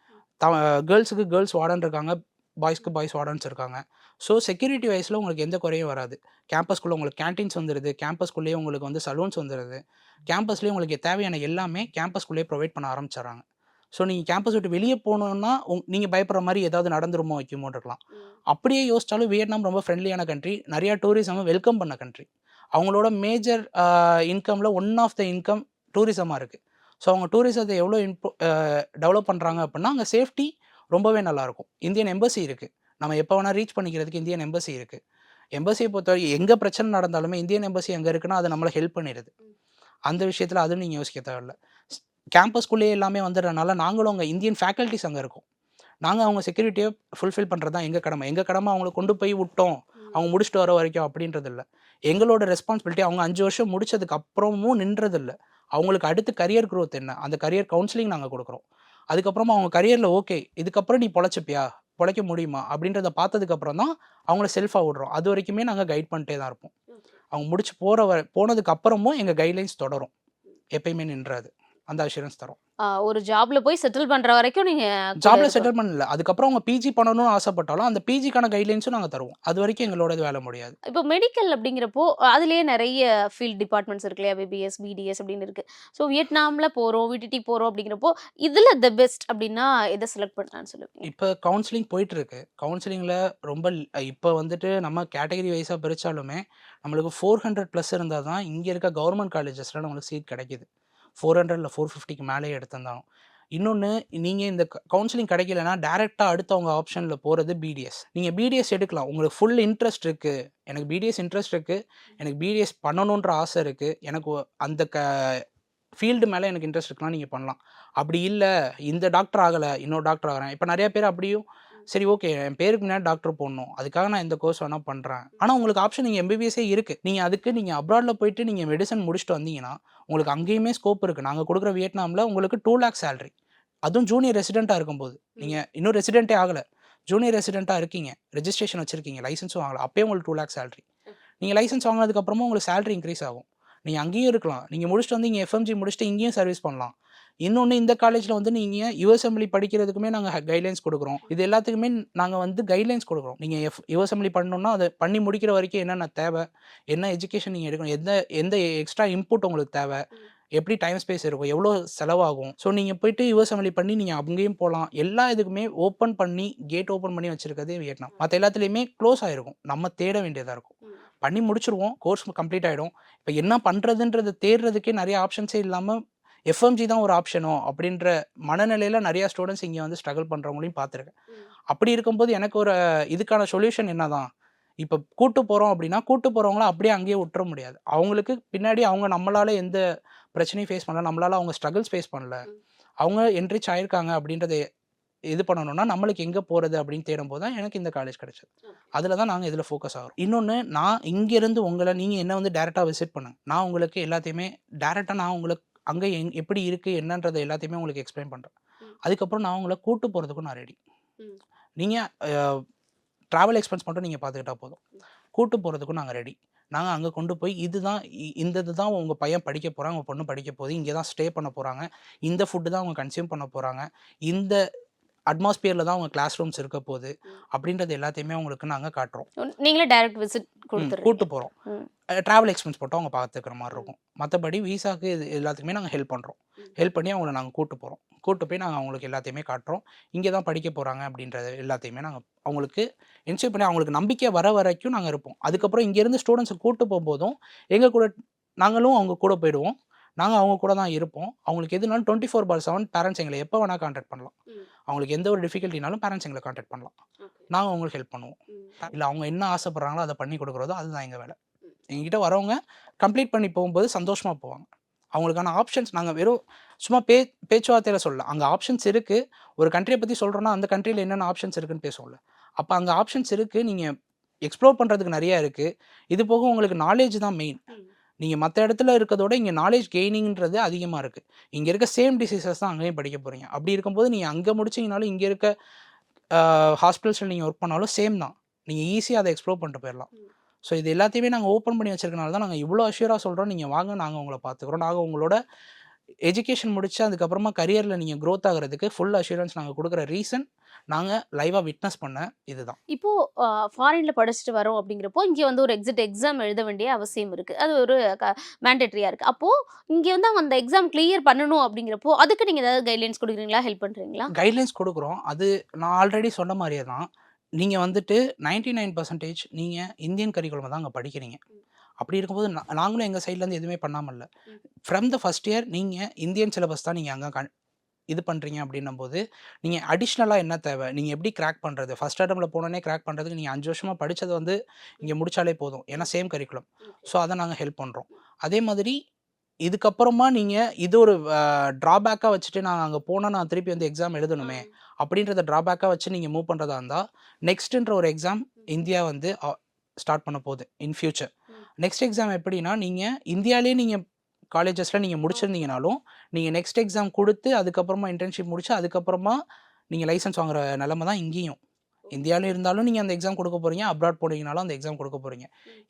த கேர்ள்ஸுக்கு கேர்ள்ஸ் வார்டன் இருக்காங்க பாய்ஸ்க்கு பாய்ஸ் வார்டன்ஸ் இருக்காங்க. ஸோ செக்யூரிட்டி வைஸில் உங்களுக்கு எந்த குறையும் வராது. கேம்பஸ்குள்ளே உங்களுக்கு கேன்டீன்ஸ் வந்துடுது கேம்பஸ்குள்ளேயே உங்களுக்கு வந்து சலூன்ஸ் வந்துடுது கேம்பஸ்லேயே உங்களுக்கு தேவையான எல்லாமே கேம்பஸ்குள்ளேயே ப்ரொவைட் பண்ண ஆரம்பிச்சிடுறாங்க. ஸோ நீங்கள் கேம்பஸ் விட்டு வெளியே போகணுன்னா உங் நீங்கள் பயப்படுற மாதிரி ஏதாவது நடந்துருமோ வைக்குமோ இருக்கலாம் அப்படியே யோசிச்சாலும் வியட்நாம் ரொம்ப ஃப்ரெண்ட்லியான கண்ட்ரி நிறையா டூரிசமை வெல்கம் பண்ண கண்ட்ரி அவங்களோட மேஜர் இன்கமில் ஒன் ஆஃப் த இன்கம் டூரிசமாக இருக்குது ஸோ அவங்க டூரிசத்தை எவ்வளோ இம்ப்ரூ டெவலப் பண்ணுறாங்க அப்படின்னா அங்கே சேஃப்டி ரொம்பவே நல்லாயிருக்கும் இந்தியன் எம்பசி இருக்குது நம்ம எப்போ வேணால் ரீச் பண்ணிக்கிறதுக்கு இந்தியன் எம்பசி இருக்குது எம்பசியை பொறுத்தவரை எங்கே பிரச்சனை நடந்தாலுமே இந்தியன் எம்பசி எங்கே இருக்குன்னா அது நம்மளை ஹெல்ப் பண்ணிடுது. அந்த விஷயத்தில் அதுவும் நீங்கள் யோசிக்க தேவையில்ல. கேம்பஸ்குள்ளேயே எல்லாமே வந்துடுறதுனால நாங்களும் அங்கே இந்தியன் ஃபேக்கல்ட்டிஸ் அங்கே இருக்கோம். நாங்கள் அவங்க செக்யூரிட்டியை ஃபுல்ஃபில் பண்ணுறது தான் எங்கள் கடமை. எங்கள் கடமை அவங்கள கொண்டு போய் விட்டோம். அவங்க முடிச்சுட்டு வர வரைக்கும் அப்படின்றது இல்லை எங்களோட ரெஸ்பான்சிபிலிட்டி அவங்க அஞ்சு வருஷம் முடிச்சதுக்கு அப்புறமும் நின்றது இல்லை அவங்களுக்கு அடுத்து கரியர் growth என்ன? அந்த கரியர் கவுன்சிலிங் நாங்கள் கொடுக்குறோம். அதுக்கப்புறமா அவங்க கரியரில் ஓகே இதுக்கப்புறம் நீ பொழைச்சிப்பியா? பொழைக்க முடியுமா? அப்படின்றத பார்த்ததுக்கப்புறம் தான் அவங்கள செல்ஃபாக விடுறோம். அது வரைக்குமே நாங்கள் கைட் பண்ணிட்டே தான் இருப்போம். அவங்க முடிச்சு போகிற வர போனதுக்கு அப்புறமும் எங்கள் கைட்லைன்ஸ் தொடரும். எப்பயுமே நின்றாது. அந்த அஷூரன்ஸ் தரும். ஒரு ஜாப்ல போய் செட்டில் பண்ற வரைக்கும் நீங்க ஜாப்ல. செட்டில் பண்ணல. அதுக்கப்புறம் அவங்க பிஜி பண்ணணும்னு ஆசைப்பட்டாலும் அந்த பிஜிக்கான கைட்லைன்ஸும் நாங்கள் தருவோம். அது வரைக்கும் எங்களோட வேலை முடியாது. இப்போ மெடிக்கல் அப்படிங்கிறப்போ அதுலயே நிறைய ஃபீல்ட் டிபார்ட்மெண்ட்ஸ் இருக்கு இல்லையா? பிபிஎஸ் பிடிஎஸ் அப்படின்னு இருக்கு. ஸோ வியட்நாம்ல போறோம் விடிடி போறோம் அப்படிங்கிறப்போ இதுல த பெஸ்ட் அப்படின்னா எதை செலக்ட் பண்ணலாம்னு சொல்லுவீங்க? இப்போ கவுன்சிலிங் போயிட்டு இருக்கு கவுன்சிலிங்கில் ரொம்ப இப்போ வந்துட்டு நம்ம கேட்டகரி வைஸாக பிரித்தாலுமே நம்மளுக்கு ஃபோர் ஹண்ட்ரட் ப்ளஸ் இருந்தால் தான் இங்கே இருக்க கவர்மெண்ட் காலேஜஸில் நம்மளுக்கு சீட் கிடைக்குது. ஃபோர் ஹண்ட்ரட்ல ஃபோர் ஃபிஃப்டிக்கு மேலேயே எடுத்திருந்தாலும். இன்னொன்று நீங்கள் இந்த கவுன்சிலிங் கிடைக்கலனா டேரெக்டாக அடுத்தவங்க ஆப்ஷனில் போகிறது பிடிஎஸ் நீங்கள் பிடிஎஸ் எடுக்கலாம். உங்களுக்கு ஃபுல் இன்ட்ரெஸ்ட் இருக்குது எனக்கு பிடிஎஸ் இன்ட்ரெஸ்ட் இருக்குது எனக்கு பிடிஎஸ் பண்ணணுன்ற ஆசை இருக்குது எனக்கு அந்த க ஃபீல்டு மேலே எனக்கு இன்ட்ரெஸ்ட் இருக்குன்னா நீங்கள் பண்ணலாம். அப்படி இல்லை இந்த டாக்டர் ஆகலை இன்னொரு டாக்டர் ஆகிறேன். இப்போ நிறையா பேர் அப்படியும் சரி ஓகே என் பேருக்கு முன்னாடி டாக்டர் போடணும். அதுக்காக நான் இந்த கோர்ஸ் வேணால் பண்ணுறேன் ஆனால் உங்களுக்கு ஆப்ஷன் நீங்கள் எம்பிபிஎஸ்ஸே இருக்குது நீங்கள் அதுக்கு நீங்கள் அப்ராடில் போயிட்டு நீங்கள் மெடிசன் முடிச்சுட்டு வந்தீங்கன்னா உங்களுக்கு அங்கேயுமே ஸ்கோப் இருக்குது நாங்கள் கொடுக்குற வியட்நாமில் உங்களுக்கு டூ லேக் சேலரி அதுவும் ஜூனியர் ரெசிடெண்ட்டாக இருக்கும்போது. நீங்கள் இன்னும் ரெசிடென்ட்டே ஆகலை. ஜூனியர் ரெசிடெண்ட்டாக இருக்கீங்க. ரெஜிஸ்ட்ரேஷன் வச்சுருக்கீங்க. லைசன்ஸும் வாங்கல. அப்பயே உங்களுக்கு டூ லேக் சேலரி நீங்கள் லைசன்ஸ் வாங்கினதுக்கப்புறமா உங்களுக்கு சேலரி இன்க்ரீஸ் ஆகும். நீங்கள் அங்கேயும் இருக்கலாம். நீங்கள் முடிச்சுட்டு வந்து இங்கே எஃப்எம்ஜி முடிச்சுட்டு இங்கேயும் சர்வீஸ் பண்ணலாம். இன்னொன்று இந்த காலேஜில் வந்து நீங்கள் யுஎஸ்எம்லி படிக்கிறதுக்குமே நாங்கள் கைட்லைன்ஸ் கொடுக்குறோம். இது எல்லாத்துக்குமே நாங்கள் வந்து கைட்லைன்ஸ் கொடுக்குறோம். நீங்கள் எஃப் யுஎஸ்எம்லி பண்ணணும்னா அதை பண்ணி முடிக்கிற வரைக்கும் என்னென்ன தேவை என்ன எஜுகேஷன் நீங்கள் எடுக்கணும் எந்த எந்த எக்ஸ்ட்ரா இன்புட் உங்களுக்கு தேவை எப்படி டைம் ஸ்பேஸ் இருக்கும் எவ்வளோ செலவாகும். ஸோ நீங்கள் போயிட்டு யுஎஸ்எம்லி பண்ணி நீங்கள் அங்கேயும் போகலாம் எல்லா இதுக்குமே ஓப்பன் பண்ணி கேட் ஓப்பன் பண்ணி வச்சிருக்கதே வியட்நாம் மற்ற எல்லாத்துலேயுமே க்ளோஸ் ஆகிருக்கும் நம்ம தேட வேண்டியதாக இருக்கும். பண்ணி முடிச்சிருவோம். கோர்ஸ் கம்ப்ளீட் ஆகிடும் இப்போ என்ன பண்ணுறதுன்றது தேடுறதுக்கே நிறைய ஆப்ஷன்ஸே இல்லாமல் எஃப்எம்ஜி தான் ஒரு ஆப்ஷனோ அப்படின்ற மனநிலையில் நிறையா ஸ்டூடெண்ட்ஸ் இங்கே வந்து ஸ்ட்ரகிள் பண்ணுறவங்களையும் பார்த்துருக்கேன். அப்படி இருக்கும்போது எனக்கு ஒரு இதுக்கான சொல்யூஷன் என்னதான்? இப்போ கூட்டு போகிறோம் அப்படின்னா கூட்டு போகிறவங்கள அப்படியே அங்கேயே விட்டுற முடியாது. அவங்களுக்கு பின்னாடி அவங்க நம்மளால எந்த பிரச்சனையும் ஃபேஸ் பண்ணல நம்மளால அவங்க ஸ்ட்ரகிள்ஸ் ஃபேஸ் பண்ணல. அவங்க என்ரிச் ஆயிருக்காங்க அப்படின்றத இது பண்ணணும்னா நம்மளுக்கு எங்கே போகிறது அப்படின்னு தேடும்போது தான் எனக்கு இந்த காலேஜ் கிடைச்சது. அதில் தான் நாங்கள் இதில் ஃபோக்கஸ் ஆகிறோம். இன்னொன்று நான் இங்கேருந்து உங்களை நீங்கள் என்ன வந்து டேரெக்டாக விசிட் பண்ணுங்க. நான் உங்களுக்கு எல்லாத்தையுமே டேரெக்டாக நான் உங்களுக்கு அங்கே எங் எப்படி இருக்குது என்னன்றதை எல்லாத்தையுமே உங்களுக்கு எக்ஸ்பிளைன் பண்ணுறேன். அதுக்கப்புறம் நான் உங்களை கூட்டு போகிறதுக்கும் நான் ரெடி. நீங்கள் ட்ராவல் எக்ஸ்பென்ஸ் மட்டும் நீங்கள் பார்த்துக்கிட்டா போதும். கூட்டு போகிறதுக்கும் நாங்கள் ரெடி நாங்கள் அங்கே கொண்டு போய் இதுதான் இந்த இதுதான் உங்கள் பையன் படிக்க போகிறாங்க உங்கள் பொண்ணு படிக்க போகுது இங்கே தான் ஸ்டே பண்ண போகிறாங்க இந்த ஃபுட்டு தான் அவங்க கன்சியூம் பண்ண போகிறாங்க இந்த அட்மாஸ்பியரில் தான் அவங்க கிளாஸ் ரூம்ஸ் இருக்க போகுது அப்படின்றது எல்லாத்தையுமே உங்களுக்கு நாங்கள் காட்டுறோம். நீங்களே டைரக்ட் விசிட் கூட்டு போகிறோம். ட்ராவல் எக்ஸ்பென்ஸ் போட்டு அவங்க பார்த்துக்கிற மாதிரி இருக்கும். மற்றபடி விசாக்கு இது எல்லாத்துக்குமே நாங்கள் ஹெல்ப் பண்ணுறோம். ஹெல்ப் பண்ணி அவங்கள நாங்கள் கூட்டு போகிறோம் கூட்டு போய் நாங்கள் அவங்களுக்கு எல்லாத்தையுமே காட்டுறோம். இங்கே தான் படிக்க போகிறாங்க அப்படின்றது எல்லாத்தையுமே நாங்கள் அவங்களுக்கு என்ஷூர் பண்ணி அவங்களுக்கு நம்பிக்கை வர வரைக்கும் நாங்கள் இருப்போம். அதுக்கப்புறம் இங்கேருந்து ஸ்டூடெண்ட்ஸை கூட்டு போகும்போதும் எங்கள் கூட நாங்களும் அவங்க கூட போயிடுவோம். நாங்கள் அவங்க கூட தான் இருப்போம். அவங்களுக்கு எதுனாலும் twenty four by seven parents எங்களை எப்போ வேணால் கான்டாக்ட் பண்ணலாம். அவங்களுக்கு எந்த ஒரு டிஃபிகல்ட்டினாலும் பேரண்ட்ஸ் எங்களை கான்டாக்ட் பண்ணலாம். நாங்கள் அவங்களுக்கு ஹெல்ப் பண்ணுவோம். இல்லை அவங்க என்ன ஆசைப்படுறாங்களோ அதை பண்ணி கொடுக்குறதோ அதுதான் எங்கள் வேலை. எங்ககிட்ட வரவங்க கம்ப்ளீட் பண்ணி போகும்போது சந்தோஷமாக போவாங்க. அவங்களுக்கான ஆப்ஷன்ஸ் நாங்கள் வெறும் சும்மா பே பேச்சுவார்த்தையில் சொல்லலாம் அங்கே ஆப்ஷன்ஸ் இருக்குது ஒரு கண்ட்ரியை பற்றி சொல்கிறோன்னா அந்த கண்ட்ரியில் என்னென்ன ஆப்ஷன்ஸ் இருக்குன்னு பேசுவோம்ல. அப்போ அங்கே ஆப்ஷன்ஸ் இருக்குது நீங்கள் எக்ஸ்ப்ளோர் பண்ணுறதுக்கு நிறையா இருக்குது இது போக உங்களுக்கு நாலேஜ் தான் மெயின் நீங்கள் மற்ற இடத்துல இருக்கிறதோட இங்கே நாலேஜ் கெய்னிங்கிறது அதிகமாக இருக்குது இங்கே இருக்க சேம் டிசீசஸ் தான் அங்கேயும் படிக்க போகிறீங்க அப்படி இருக்கும்போது நீங்கள் அங்கே முடிச்சிங்கனாலும் இங்கே இருக்க ஹாஸ்பிட்டல்ஸில் நீங்கள் ஒர்க் பண்ணாலும் சேம் தான். நீங்கள் ஈஸியாக அதை எக்ஸ்ப்ளோர் பண்ணிட்டு போயிடலாம். ஸோ இது எல்லாத்தையுமே நாங்கள் ஓப்பன் பண்ணி வச்சிருக்கனால தான் நாங்கள் இவ்வளோ அஷ்யூராக சொல்கிறோம் நீங்கள் வாங்க நாங்கள் உங்களை பார்த்துக்குறோம். நாங்கள் உங்களோட எஜுகேஷன் முடிச்சு அதுக்கப்புறமா கரியரில் நீங்கள் growth ஆகிறதுக்கு ஃபுல் அஷூரன்ஸ் நாங்கள் கொடுக்குற ரீசன் நாங்கள் லைவாக விட்னஸ் பண்ண இதுதான். இப்போ ஃபாரின்ல படிச்சுட்டு வரோம் அப்படிங்கிறப்போ இங்க வந்து ஒரு எக்ஸிட் எக்ஸாம் எழுத வேண்டிய அவசியம் இருக்கு. அது ஒரு மேண்டேட்டரியா இருக்கு. அப்போ இங்க வந்து அவங்க அந்த எக்ஸாம் கிளியர் பண்ணணும் அப்படிங்கிறப்போ அதுக்கு நீங்க ஏதாவது கைட்லைன்ஸ் கொடுக்குறீங்களா? ஹெல்ப் பண்றீங்களா? கைட்லைன்ஸ் கொடுக்குறோம். அது நான் ஆல்ரெடி சொன்ன மாதிரியே தான். நீங்கள் வந்துட்டு நைன்டி நைன் பர்சன்டேஜ் நீங்கள் இந்தியன் கரிக்குலம் தான் அங்கே படிக்கிறீங்க. அப்படி இருக்கும்போது நாங்களும் எங்கள் சைட்லேருந்து எதுவுமே பண்ணாமல் இல்லை ஃப்ரம் த ஃபஸ்ட் இயர் நீங்கள் இந்தியன் சிலபஸ் தான் நீங்கள் அங்கே இது பண்ணுறீங்க அப்படின்னும் போது நீங்கள் அடிஷ்னலாக என்ன தேவை? நீங்கள் எப்படி கிராக் பண்ணுறது ஃபஸ்ட் அட்டமில் போனோடனே கிராக் பண்ணுறதுக்கு நீங்கள் அஞ்சு வருஷமாக படித்தது வந்து இங்கே முடிச்சாலே போதும். ஏன்னா சேம் கரிக்குலம் ஸோ அதை நாங்கள் ஹெல்ப் பண்ணுறோம் அதே மாதிரி இதுக்கப்புறமா நீங்கள் இது ஒரு ட்ராபேக்காக வச்சுட்டு நான் அங்கே போனால் நான் திருப்பி வந்து எக்ஸாம் எழுதணுமே அப்படின்றத ட்ராபேக்காக வச்சு நீங்கள் மூவ் பண்ணுறதா இருந்தால் நெக்ஸ்ட்ன்ற ஒரு எக்ஸாம் இந்தியா வந்து ஸ்டார்ட் பண்ண போகுது. இன் ஃபியூச்சர் நெக்ஸ்ட் எக்ஸாம் எப்படின்னா நீங்கள் இந்தியாவிலே நீங்கள் காலேஜஸில் நீங்கள் முடிச்சிருந்தீங்கனாலும் நீங்கள் நெக்ஸ்ட் எக்ஸாம் கொடுத்து அதுக்கப்புறமா இன்டர்ன்ஷிப் முடிச்சு அதுக்கப்புறமா நீங்கள் லைசன்ஸ் வாங்குற நிலமை தான் இங்கேயும். இந்தியாவிலும் இருந்தாலும் நீங்கள் அந்த எக்ஸாம் கொடுக்க போகிறீங்க அப்ராட் போனீங்கனாலும் அந்த எக்ஸாம் கொடுக்க போகிறீங்க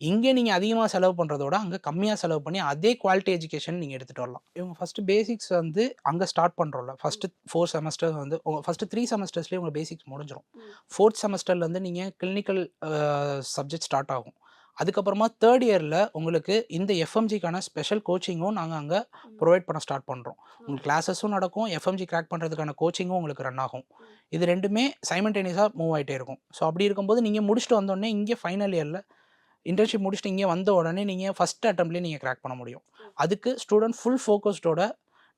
இங்கே நீங்கள் அதிகமாக செலவு பண்ணுறதோட அங்கே கம்மியாக செலவு பண்ணி அதே குவாலிட்டி எஜுகேஷன் நீங்கள் எடுத்துகிட்டு வரலாம். இவங்க ஃபஸ்ட்டு பேசிக்ஸ் வந்து அங்கே ஸ்டார்ட் பண்ணுறோம்ல ஃபஸ்ட்டு ஃபோர் செமஸ்டர் வந்து உங்கள் ஃபஸ்ட்டு த்ரீ செமஸ்டர்ஸ்லேயே உங்கள் பேசிக்ஸ் முடிஞ்சிடும் ஃபோர்த் செமஸ்டர்லேருந்து நீங்கள் கிளினிக்கல் சப்ஜெக்ட் ஸ்டார்ட் ஆகும். அதுக்கப்புறமா தேர்ட் இயரில் உங்களுக்கு இந்த எஃப்எம்ஜிக்கான ஸ்பெஷல் கோச்சிங்கும் நாங்கள் அங்கே ப்ரொவைட் பண்ண ஸ்டார்ட் பண்ணுறோம் உங்களுக்கு கிளாஸஸும் நடக்கும் எஃப்எம்ஜி கிராக் பண்ணுறதுக்கான கோச்சிங்கும் உங்களுக்கு ரன் ஆகும். இது ரெண்டுமே சைமல்டேனியஸாக மூவ் ஆகிட்டே இருக்கும். ஸோ அப்படி இருக்கும்போது நீங்கள் முடிச்சுட்டு வந்தோடனே இங்கே ஃபைனல் இயரில் இன்டர்ன்ஷிப் முடிச்சுட்டு இங்கே வந்த உடனே நீங்கள் ஃபஸ்ட் அட்டம்ப்ட்லேயே நீங்கள் கிராக் பண்ண முடியும். அதுக்கு ஸ்டூடெண்ட் ஃபுல் ஃபோக்கஸ்டோட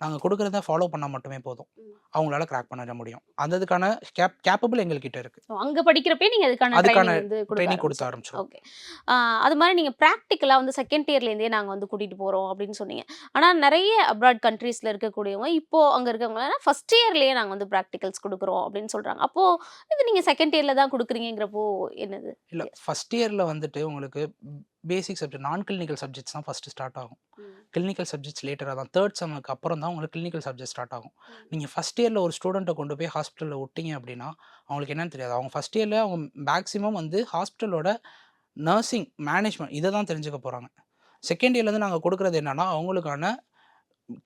நாங்கள் கொடுக்குறத ஃபாலோ பண்ணால் மட்டுமே போதும். அவங்களால கிராக் பண்ண முடியும். அந்த இதுக்கான கேப் கேப்பபிள் எங்கள்கிட்ட இருக்குது So, அங்க படிக்கிறப்பே நீங்க அதுக்கான அதுக்கான ட்ரைனிங் வந்து கொடுக்க. ஆரம்பிச்சிடும் ஓகே அது மாதிரி நீங்கள் ப்ராக்டிக்கலாக வந்து செகண்ட் இயர்லேருந்தே நாங்கள் வந்து கூட்டிகிட்டு போகிறோம் அப்படின்னு சொன்னீங்க. ஆனால் நிறைய அப்ராட் கண்ட்ரீஸில் இருக்கக்கூடியவங்க இப்போது அங்கே இருக்கவங்க ஃபஸ்ட் இயர்லேயே நாங்கள் வந்து ப்ராக்டிகல்ஸ் கொடுக்குறோம் அப்படின்னு சொல்கிறாங்க அப்போது இது நீங்கள் செகண்ட் இயரில் தான் கொடுக்குறீங்கிறப்போ என்னது? இல்லை ஃபஸ்ட் இயரில் வந்துட்டு உங்களுக்கு பேசிக் சப்ஜெக்ட் நான் கிளினிக்கல் சப்ஜெக்ட்ஸ் தான் ஃபஸ்ட்டு ஸ்டார்ட் ஆகும். கிளினிக்கல் சப்ஜெக்ட்ஸ் லேட்டராக தான் தேர்ட் செம்முக்கு அப்புறம் தான் உங்களுக்கு கிளினிக்கல் சப்ஜெக்ட் ஸ்டார்ட் ஆகும். நீங்கள் ஃபஸ்ட் இயரில் ஒரு ஸ்டூடெண்ட்டை கொண்டு போய் ஹாஸ்பிட்டலில் விட்டீங்க அப்படின்னா அவங்களுக்கு என்னன்னு தெரியாது. அவங்க ஃபஸ்ட் இயரில் அவங்க மேக்ஸிமம் வந்து ஹாஸ்பிட்டலோட நர்சிங் மேனேஜ்மெண்ட் இதை தான் தெரிஞ்சுக்க போகிறாங்க செகண்ட் இயர்லேருந்து நாங்கள் கொடுக்குறது என்னன்னா அவங்களுக்கான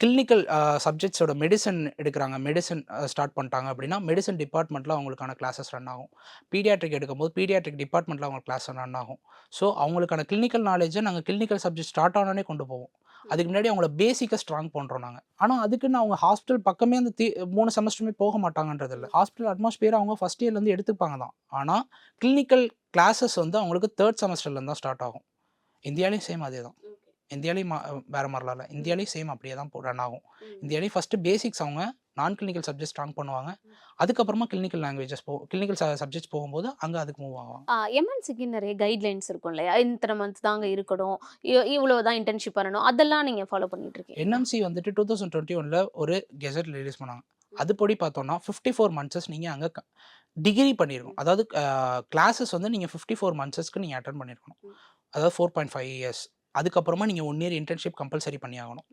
கிளினிக்கல் சப்ஜெக்ட்ஸோட மெடிசன் எடுக்கிறாங்க. மெடிசன் ஸ்டார்ட் பண்ணிட்டாங்க அப்படின்னா மெடிசன் டிபார்ட்மெண்ட்டில் அவங்களுக்கான கிளாஸஸ் ரன் ஆகும். பீடியாட்ரிக் எடுக்கும்போது பீடியாட்ரிக் டிபார்ட்மெண்ட்டில் அவங்க கிளாஸ் ரன் ஆகும். ஸோ அவங்களுக்கான கிளினிக்கல் நாலேஜை நாங்கள் கிளினிக்கல் சப்ஜெக்ட் ஸ்டார்ட் ஆனோடனே கொண்டு போவோம். அதுக்கு முன்னாடி அவங்கள பேசிக்காக ஸ்ட்ராங் பண்ணுறோம் நாங்கள் ஆனால் அதுக்குன்னு அவங்க ஹாஸ்பிட்டல் பக்கமே அந்த தி மூணு செமஸ்டருமே போக மாட்டாங்கன்றது இல்லை. ஹாஸ்பிட்டல் அட்மாஸ்பியர் அவங்க ஃபஸ்ட் இயர்லேருந்து எடுத்துப்பாங்க தான். ஆனால் கிளினிக்கல் கிளாஸஸ் வந்து அவங்களுக்கு தேர்ட் செமஸ்டர்லேருந்து தான் ஸ்டார்ட் ஆகும். இந்தியாலேயும் சேம் அதே தான். இந்தியாலேயும் மா- வேற மாதிரிலாம் இல்லை. இந்தியாலேயும் சேம் அப்படியே தான் ரன் ஆகும். இந்தியாலேயும் ஃபஸ்ட்டு பேசிக்ஸ் அவங்க நான் கிளினிக்கல் சப்ஜெக்ட் ஸ்ட்ராங் பண்ணுவாங்க. அதுக்கப்புறமா கிளினிக்கல் லாங்குவேஜஸ் போ கிளினிக்கல் சப்ஜெக்ட்ஸ் போகும்போது அங்கே அதுக்கு மூவ் ஆவாங்க. எம்என்சிக்கு நிறைய கைட்லைன்ஸ் இருக்கும் இல்லையா? இத்தனை மந்த் தாங்க இருக்கணும். இவ்வளோ தான் இன்டர்ன்ஷிப் பண்ணணும். அதெல்லாம் நீங்கள் ஃபாலோ பண்ணிட்டு இருக்கீங்க என்எம்சி வந்துட்டு டூ தௌசண்ட் டுவெண்ட்டி ஒனில் ஒரு கெசட் ரிலீஸ் பண்ணாங்க. அதுபடி பார்த்தோம்னா ஃபிஃப்டி ஃபோர் மந்த்ஸஸ் நீங்கள் அங்கே டிகிரி பண்ணியிருக்கணும் அதாவது கிளாஸஸ் வந்து நீங்கள் ஃபிஃப்டி ஃபோர் மந்த்ஸஸ்க்கு நீங்கள் அட்டன் பண்ணியிருக்கணும் அதாவது ஃபோர் பாயிண்ட் ஃபைவ் இயர்ஸ் அதுக்கப்புறமா நீங்கள் ஒன் இயர் இன்டர்ன்ஷிப் கம்பல்சரி பண்ணி ஆகணும்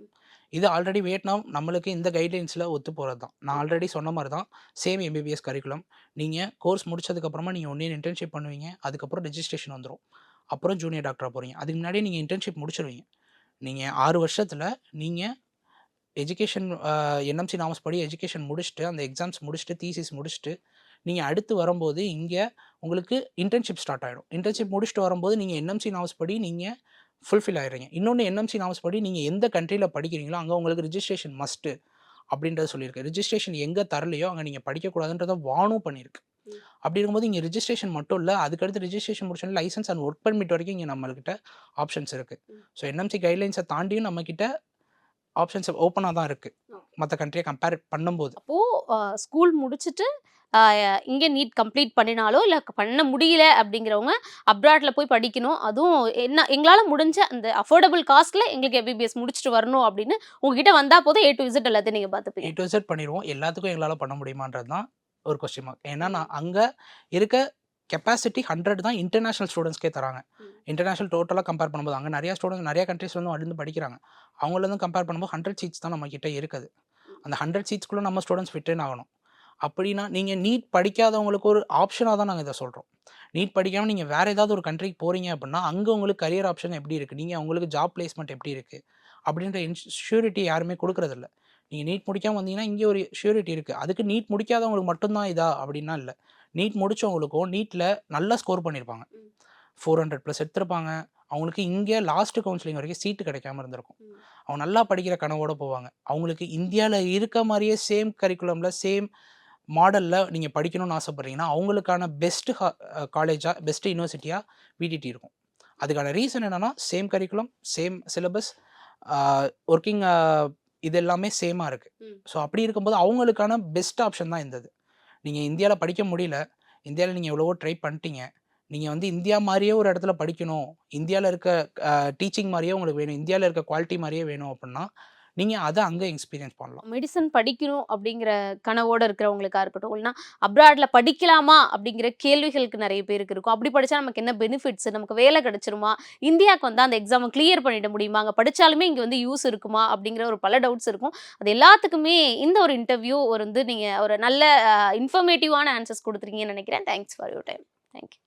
இது ஆல்ரெடி வியட்நாம் நம்மளுக்கு இந்த கைட்லைன்ஸில் ஒத்து போகிறது தான் நான் ஆல்ரெடி சொன்ன மாதிரி தான் சேம் எம்பிபிஎஸ் கரிக்குலம் நீங்கள் கோர்ஸ் முடிச்சதுக்கப்புறமா நீங்கள் ஒன் இயர் இன்டர்ன்ஷிப் பண்ணுவீங்க அதுக்கப்புறம் ரெஜிஸ்ட்ரேஷன் வந்துடும் அப்புறம் ஜூனியர் டாக்டராக போகிறீங்க அதுக்கு முன்னாடி நீங்கள் இன்டர்ன்ஷிப் முடிச்சிருவீங்க. நீங்கள் ஆறு வருஷத்தில் நீங்கள் எஜுகேஷன் என்எம்சி நாமஸ் படி எஜுகேஷன் முடிச்சுட்டு அந்த எக்ஸாம்ஸ் முடிச்சுட்டு தீசிஸ் முடிச்சுட்டு நீங்கள் அடுத்து வரும்போது இங்கே உங்களுக்கு இன்டர்ன்ஷிப் ஸ்டார்ட் ஆகிடும் இன்டர்ன்ஷிப் முடிச்சுட்டு வரும்போது நீங்கள் என்எம்சி நாமஸ் படி நீங்கள் ஃபுல்ஃபில் ஆயிடுறீங்க. இன்னொன்று என்எம்சி நாமஸ் படி நீங்கள் எந்த கண்ட்ரியில் படிக்கிறீங்களோ அங்கே உங்களுக்கு ரிஜிஸ்ட்ரேஷன் மஸ்ட்டு அப்படின்றத சொல்லியிருக்கு. ரிஜிஸ்ட்ரேஷன் எங்கே தரலையோ அங்கே நீங்கள் படிக்கக்கூடாதுன்றத வானும் பண்ணியிருக்கு. அப்படி இருக்கும்போது இங்கே ரிஜிஸ்ட்ரேஷன் மட்டும் இல்லை அதுக்கடுத்து ரிஜிஸ்ட்ரேஷன் முடிச்சோன்னா லைசன்ஸ் அண்ட் ஒர்க் பர்மிட் வரைக்கும் இங்கே நம்மக்கிட்ட ஆப்ஷன்ஸ் இருக்குது. ஸோ என்எம்சி கைட்லைன்ஸை தாண்டியும் நம்மக்கிட்ட ஆப்ஷன்ஸ் ஓப்பனாக தான் இருக்குது மற்ற கண்ட்ரியை கம்பேர் பண்ணும்போது. அப்போது ஸ்கூல் முடிச்சுட்டு இங்கே நீட் கம்ப்ளீட் பண்ணினாலோ இல்லை பண்ண முடியல அப்படிங்கிறவங்க அப்ராட்ல போய் படிக்கணும். அதுவும் என்ன எங்களால் முடிஞ்ச அந்த அஃபோர்டபுள் காஸ்ட்டில் எங்களுக்கு எம்பிபிஎஸ் முடிச்சுட்டு வரணும் அப்படின்னு உங்ககிட்ட வந்தால் போதும். ஏ டு விசிட் எல்லாத்தையும் நீங்கள் ஏ பார்த்துப்பீங்க டு செட் பண்ணிடுவோம். எல்லாத்துக்கும் எங்களால் பண்ண முடியுமான்றது தான் ஒரு கொஸ்டின் மார்க் ஏன்னா நான் அங்கே இருக்க கெப்பாசிட்டி ஹண்ட்ரட் தான் இன்டர்நேஷனல் ஸ்டூடெண்ட்ஸ்க்கே தராங்க. இன்டர்நேஷனல் டோட்டலாக கம்பேர் பண்ணும்போது அங்கே நிறைய ஸ்டூடெண்ட்ஸ் நிறைய கண்ட்ரீஸ்லேருந்து வந்து படிக்கிறாங்க. அவங்களேருந்து கம்பேர் பண்ணும்போது ஹண்ட்ரட் சீட்ஸ் தான் நம்ம கிட்ட இருக்குது. அந்த ஹண்ட்ரட் சீட்ஸ்க்குள்ளே நம்ம ஸ்டூடெண்ட்ஸ் ஃபிட்டேன் ஆகணும். அப்படின்னா நீங்கள் நீட் படிக்காதவங்களுக்கு ஒரு ஆப்ஷனாக தான் நாங்கள் இதை சொல்கிறோம் நீட் படிக்காமல் நீங்கள் வேறு ஏதாவது ஒரு கண்ட்ரிக்கு போகிறீங்க அப்படின்னா அங்கே உங்களுக்கு கரியர் ஆப்ஷன் எப்படி இருக்குது நீங்கள் உங்களுக்கு ஜாப் பிளேஸ்மெண்ட் எப்படி இருக்குது அப்படின்ற இன்சூரிட்டி யாருமே கொடுக்குறதில்ல நீங்கள் நீட் முடிக்காமல் வந்தீங்கன்னா இங்கே ஒரு ஷூரிட்டி இருக்குது அதுக்கு நீட் முடிக்காதவங்களுக்கு மட்டும்தான் இதா அப்படின்னா இல்லை. நீட் முடிச்சவங்களுக்கும் நீட்டில் நல்லா ஸ்கோர் பண்ணியிருப்பாங்க. ஃபோர் ஹண்ட்ரட் ப்ளஸ் எடுத்திருப்பாங்க. அவங்களுக்கு இங்கே லாஸ்ட் கவுன்சிலிங் வரைக்கும் சீட்டு கிடைக்காம இருந்திருக்கும். அவங்க நல்லா படிக்கிற கனவோட போவாங்க. அவங்களுக்கு இந்தியாவில் இருக்க மாதிரியே சேம் கரிக்குலமில் சேம் மாடலில் நீங்கள் படிக்கணும்னு ஆசைப்பட்றீங்கன்னா அவங்களுக்கான பெஸ்ட்டு காலேஜாக பெஸ்ட்டு யூனிவர்சிட்டியாக விடிடி இருக்கும். அதுக்கான ரீசன் என்னென்னா same curriculum same syllabus working இது எல்லாமே சேமாக இருக்குது. ஸோ அப்படி இருக்கும்போது அவங்களுக்கான பெஸ்ட் ஆப்ஷன் தான் இருந்தது நீங்கள் இந்தியாவில் படிக்க முடியல இந்தியாவில் நீங்கள் எவ்வளவோ ட்ரை பண்ணிட்டீங்க நீங்கள் வந்து இந்தியா மாதிரியே ஒரு இடத்துல படிக்கணும் இந்தியாவில் இருக்க டீச்சிங் மாதிரியே உங்களுக்கு வேணும் இந்தியாவில் இருக்க குவாலிட்டி மாதிரியே வேணும் அப்படின்னா நீங்கள் அதை அங்கே எக்ஸ்பீரியன்ஸ் பண்ணலாம். மெடிசன் படிக்கணும் அப்படிங்கிற கனவோடு இருக்கிறவங்களுக்காக இருக்கட்டும் இல்லைன்னா அப்ராடில் படிக்கலாமா அப்படிங்கிற கேள்விகளுக்கு நிறைய பேருக்கு இருக்கும். அப்படி படித்தா நமக்கு என்ன பெனிஃபிட்ஸ் நமக்கு வேலை கிடைச்சிருமா? இந்தியாவுக்கு வந்து அந்த எக்ஸாமை கிளியர் பண்ணிட முடியுமா? அங்கே படித்தாலுமே இங்கே வந்து யூஸ் இருக்குமா? அப்படிங்கிற ஒரு பல டவுட்ஸ் இருக்கும். அது எல்லாத்துக்குமே இந்த ஒரு இன்டர்வியூ ஒரு வந்து நீங்கள் ஒரு நல்ல இன்ஃபர்மேட்டிவான ஆன்சர்ஸ் கொடுத்துருக்கீங்கன்னு நினைக்கிறேன். Thanks for your time thank you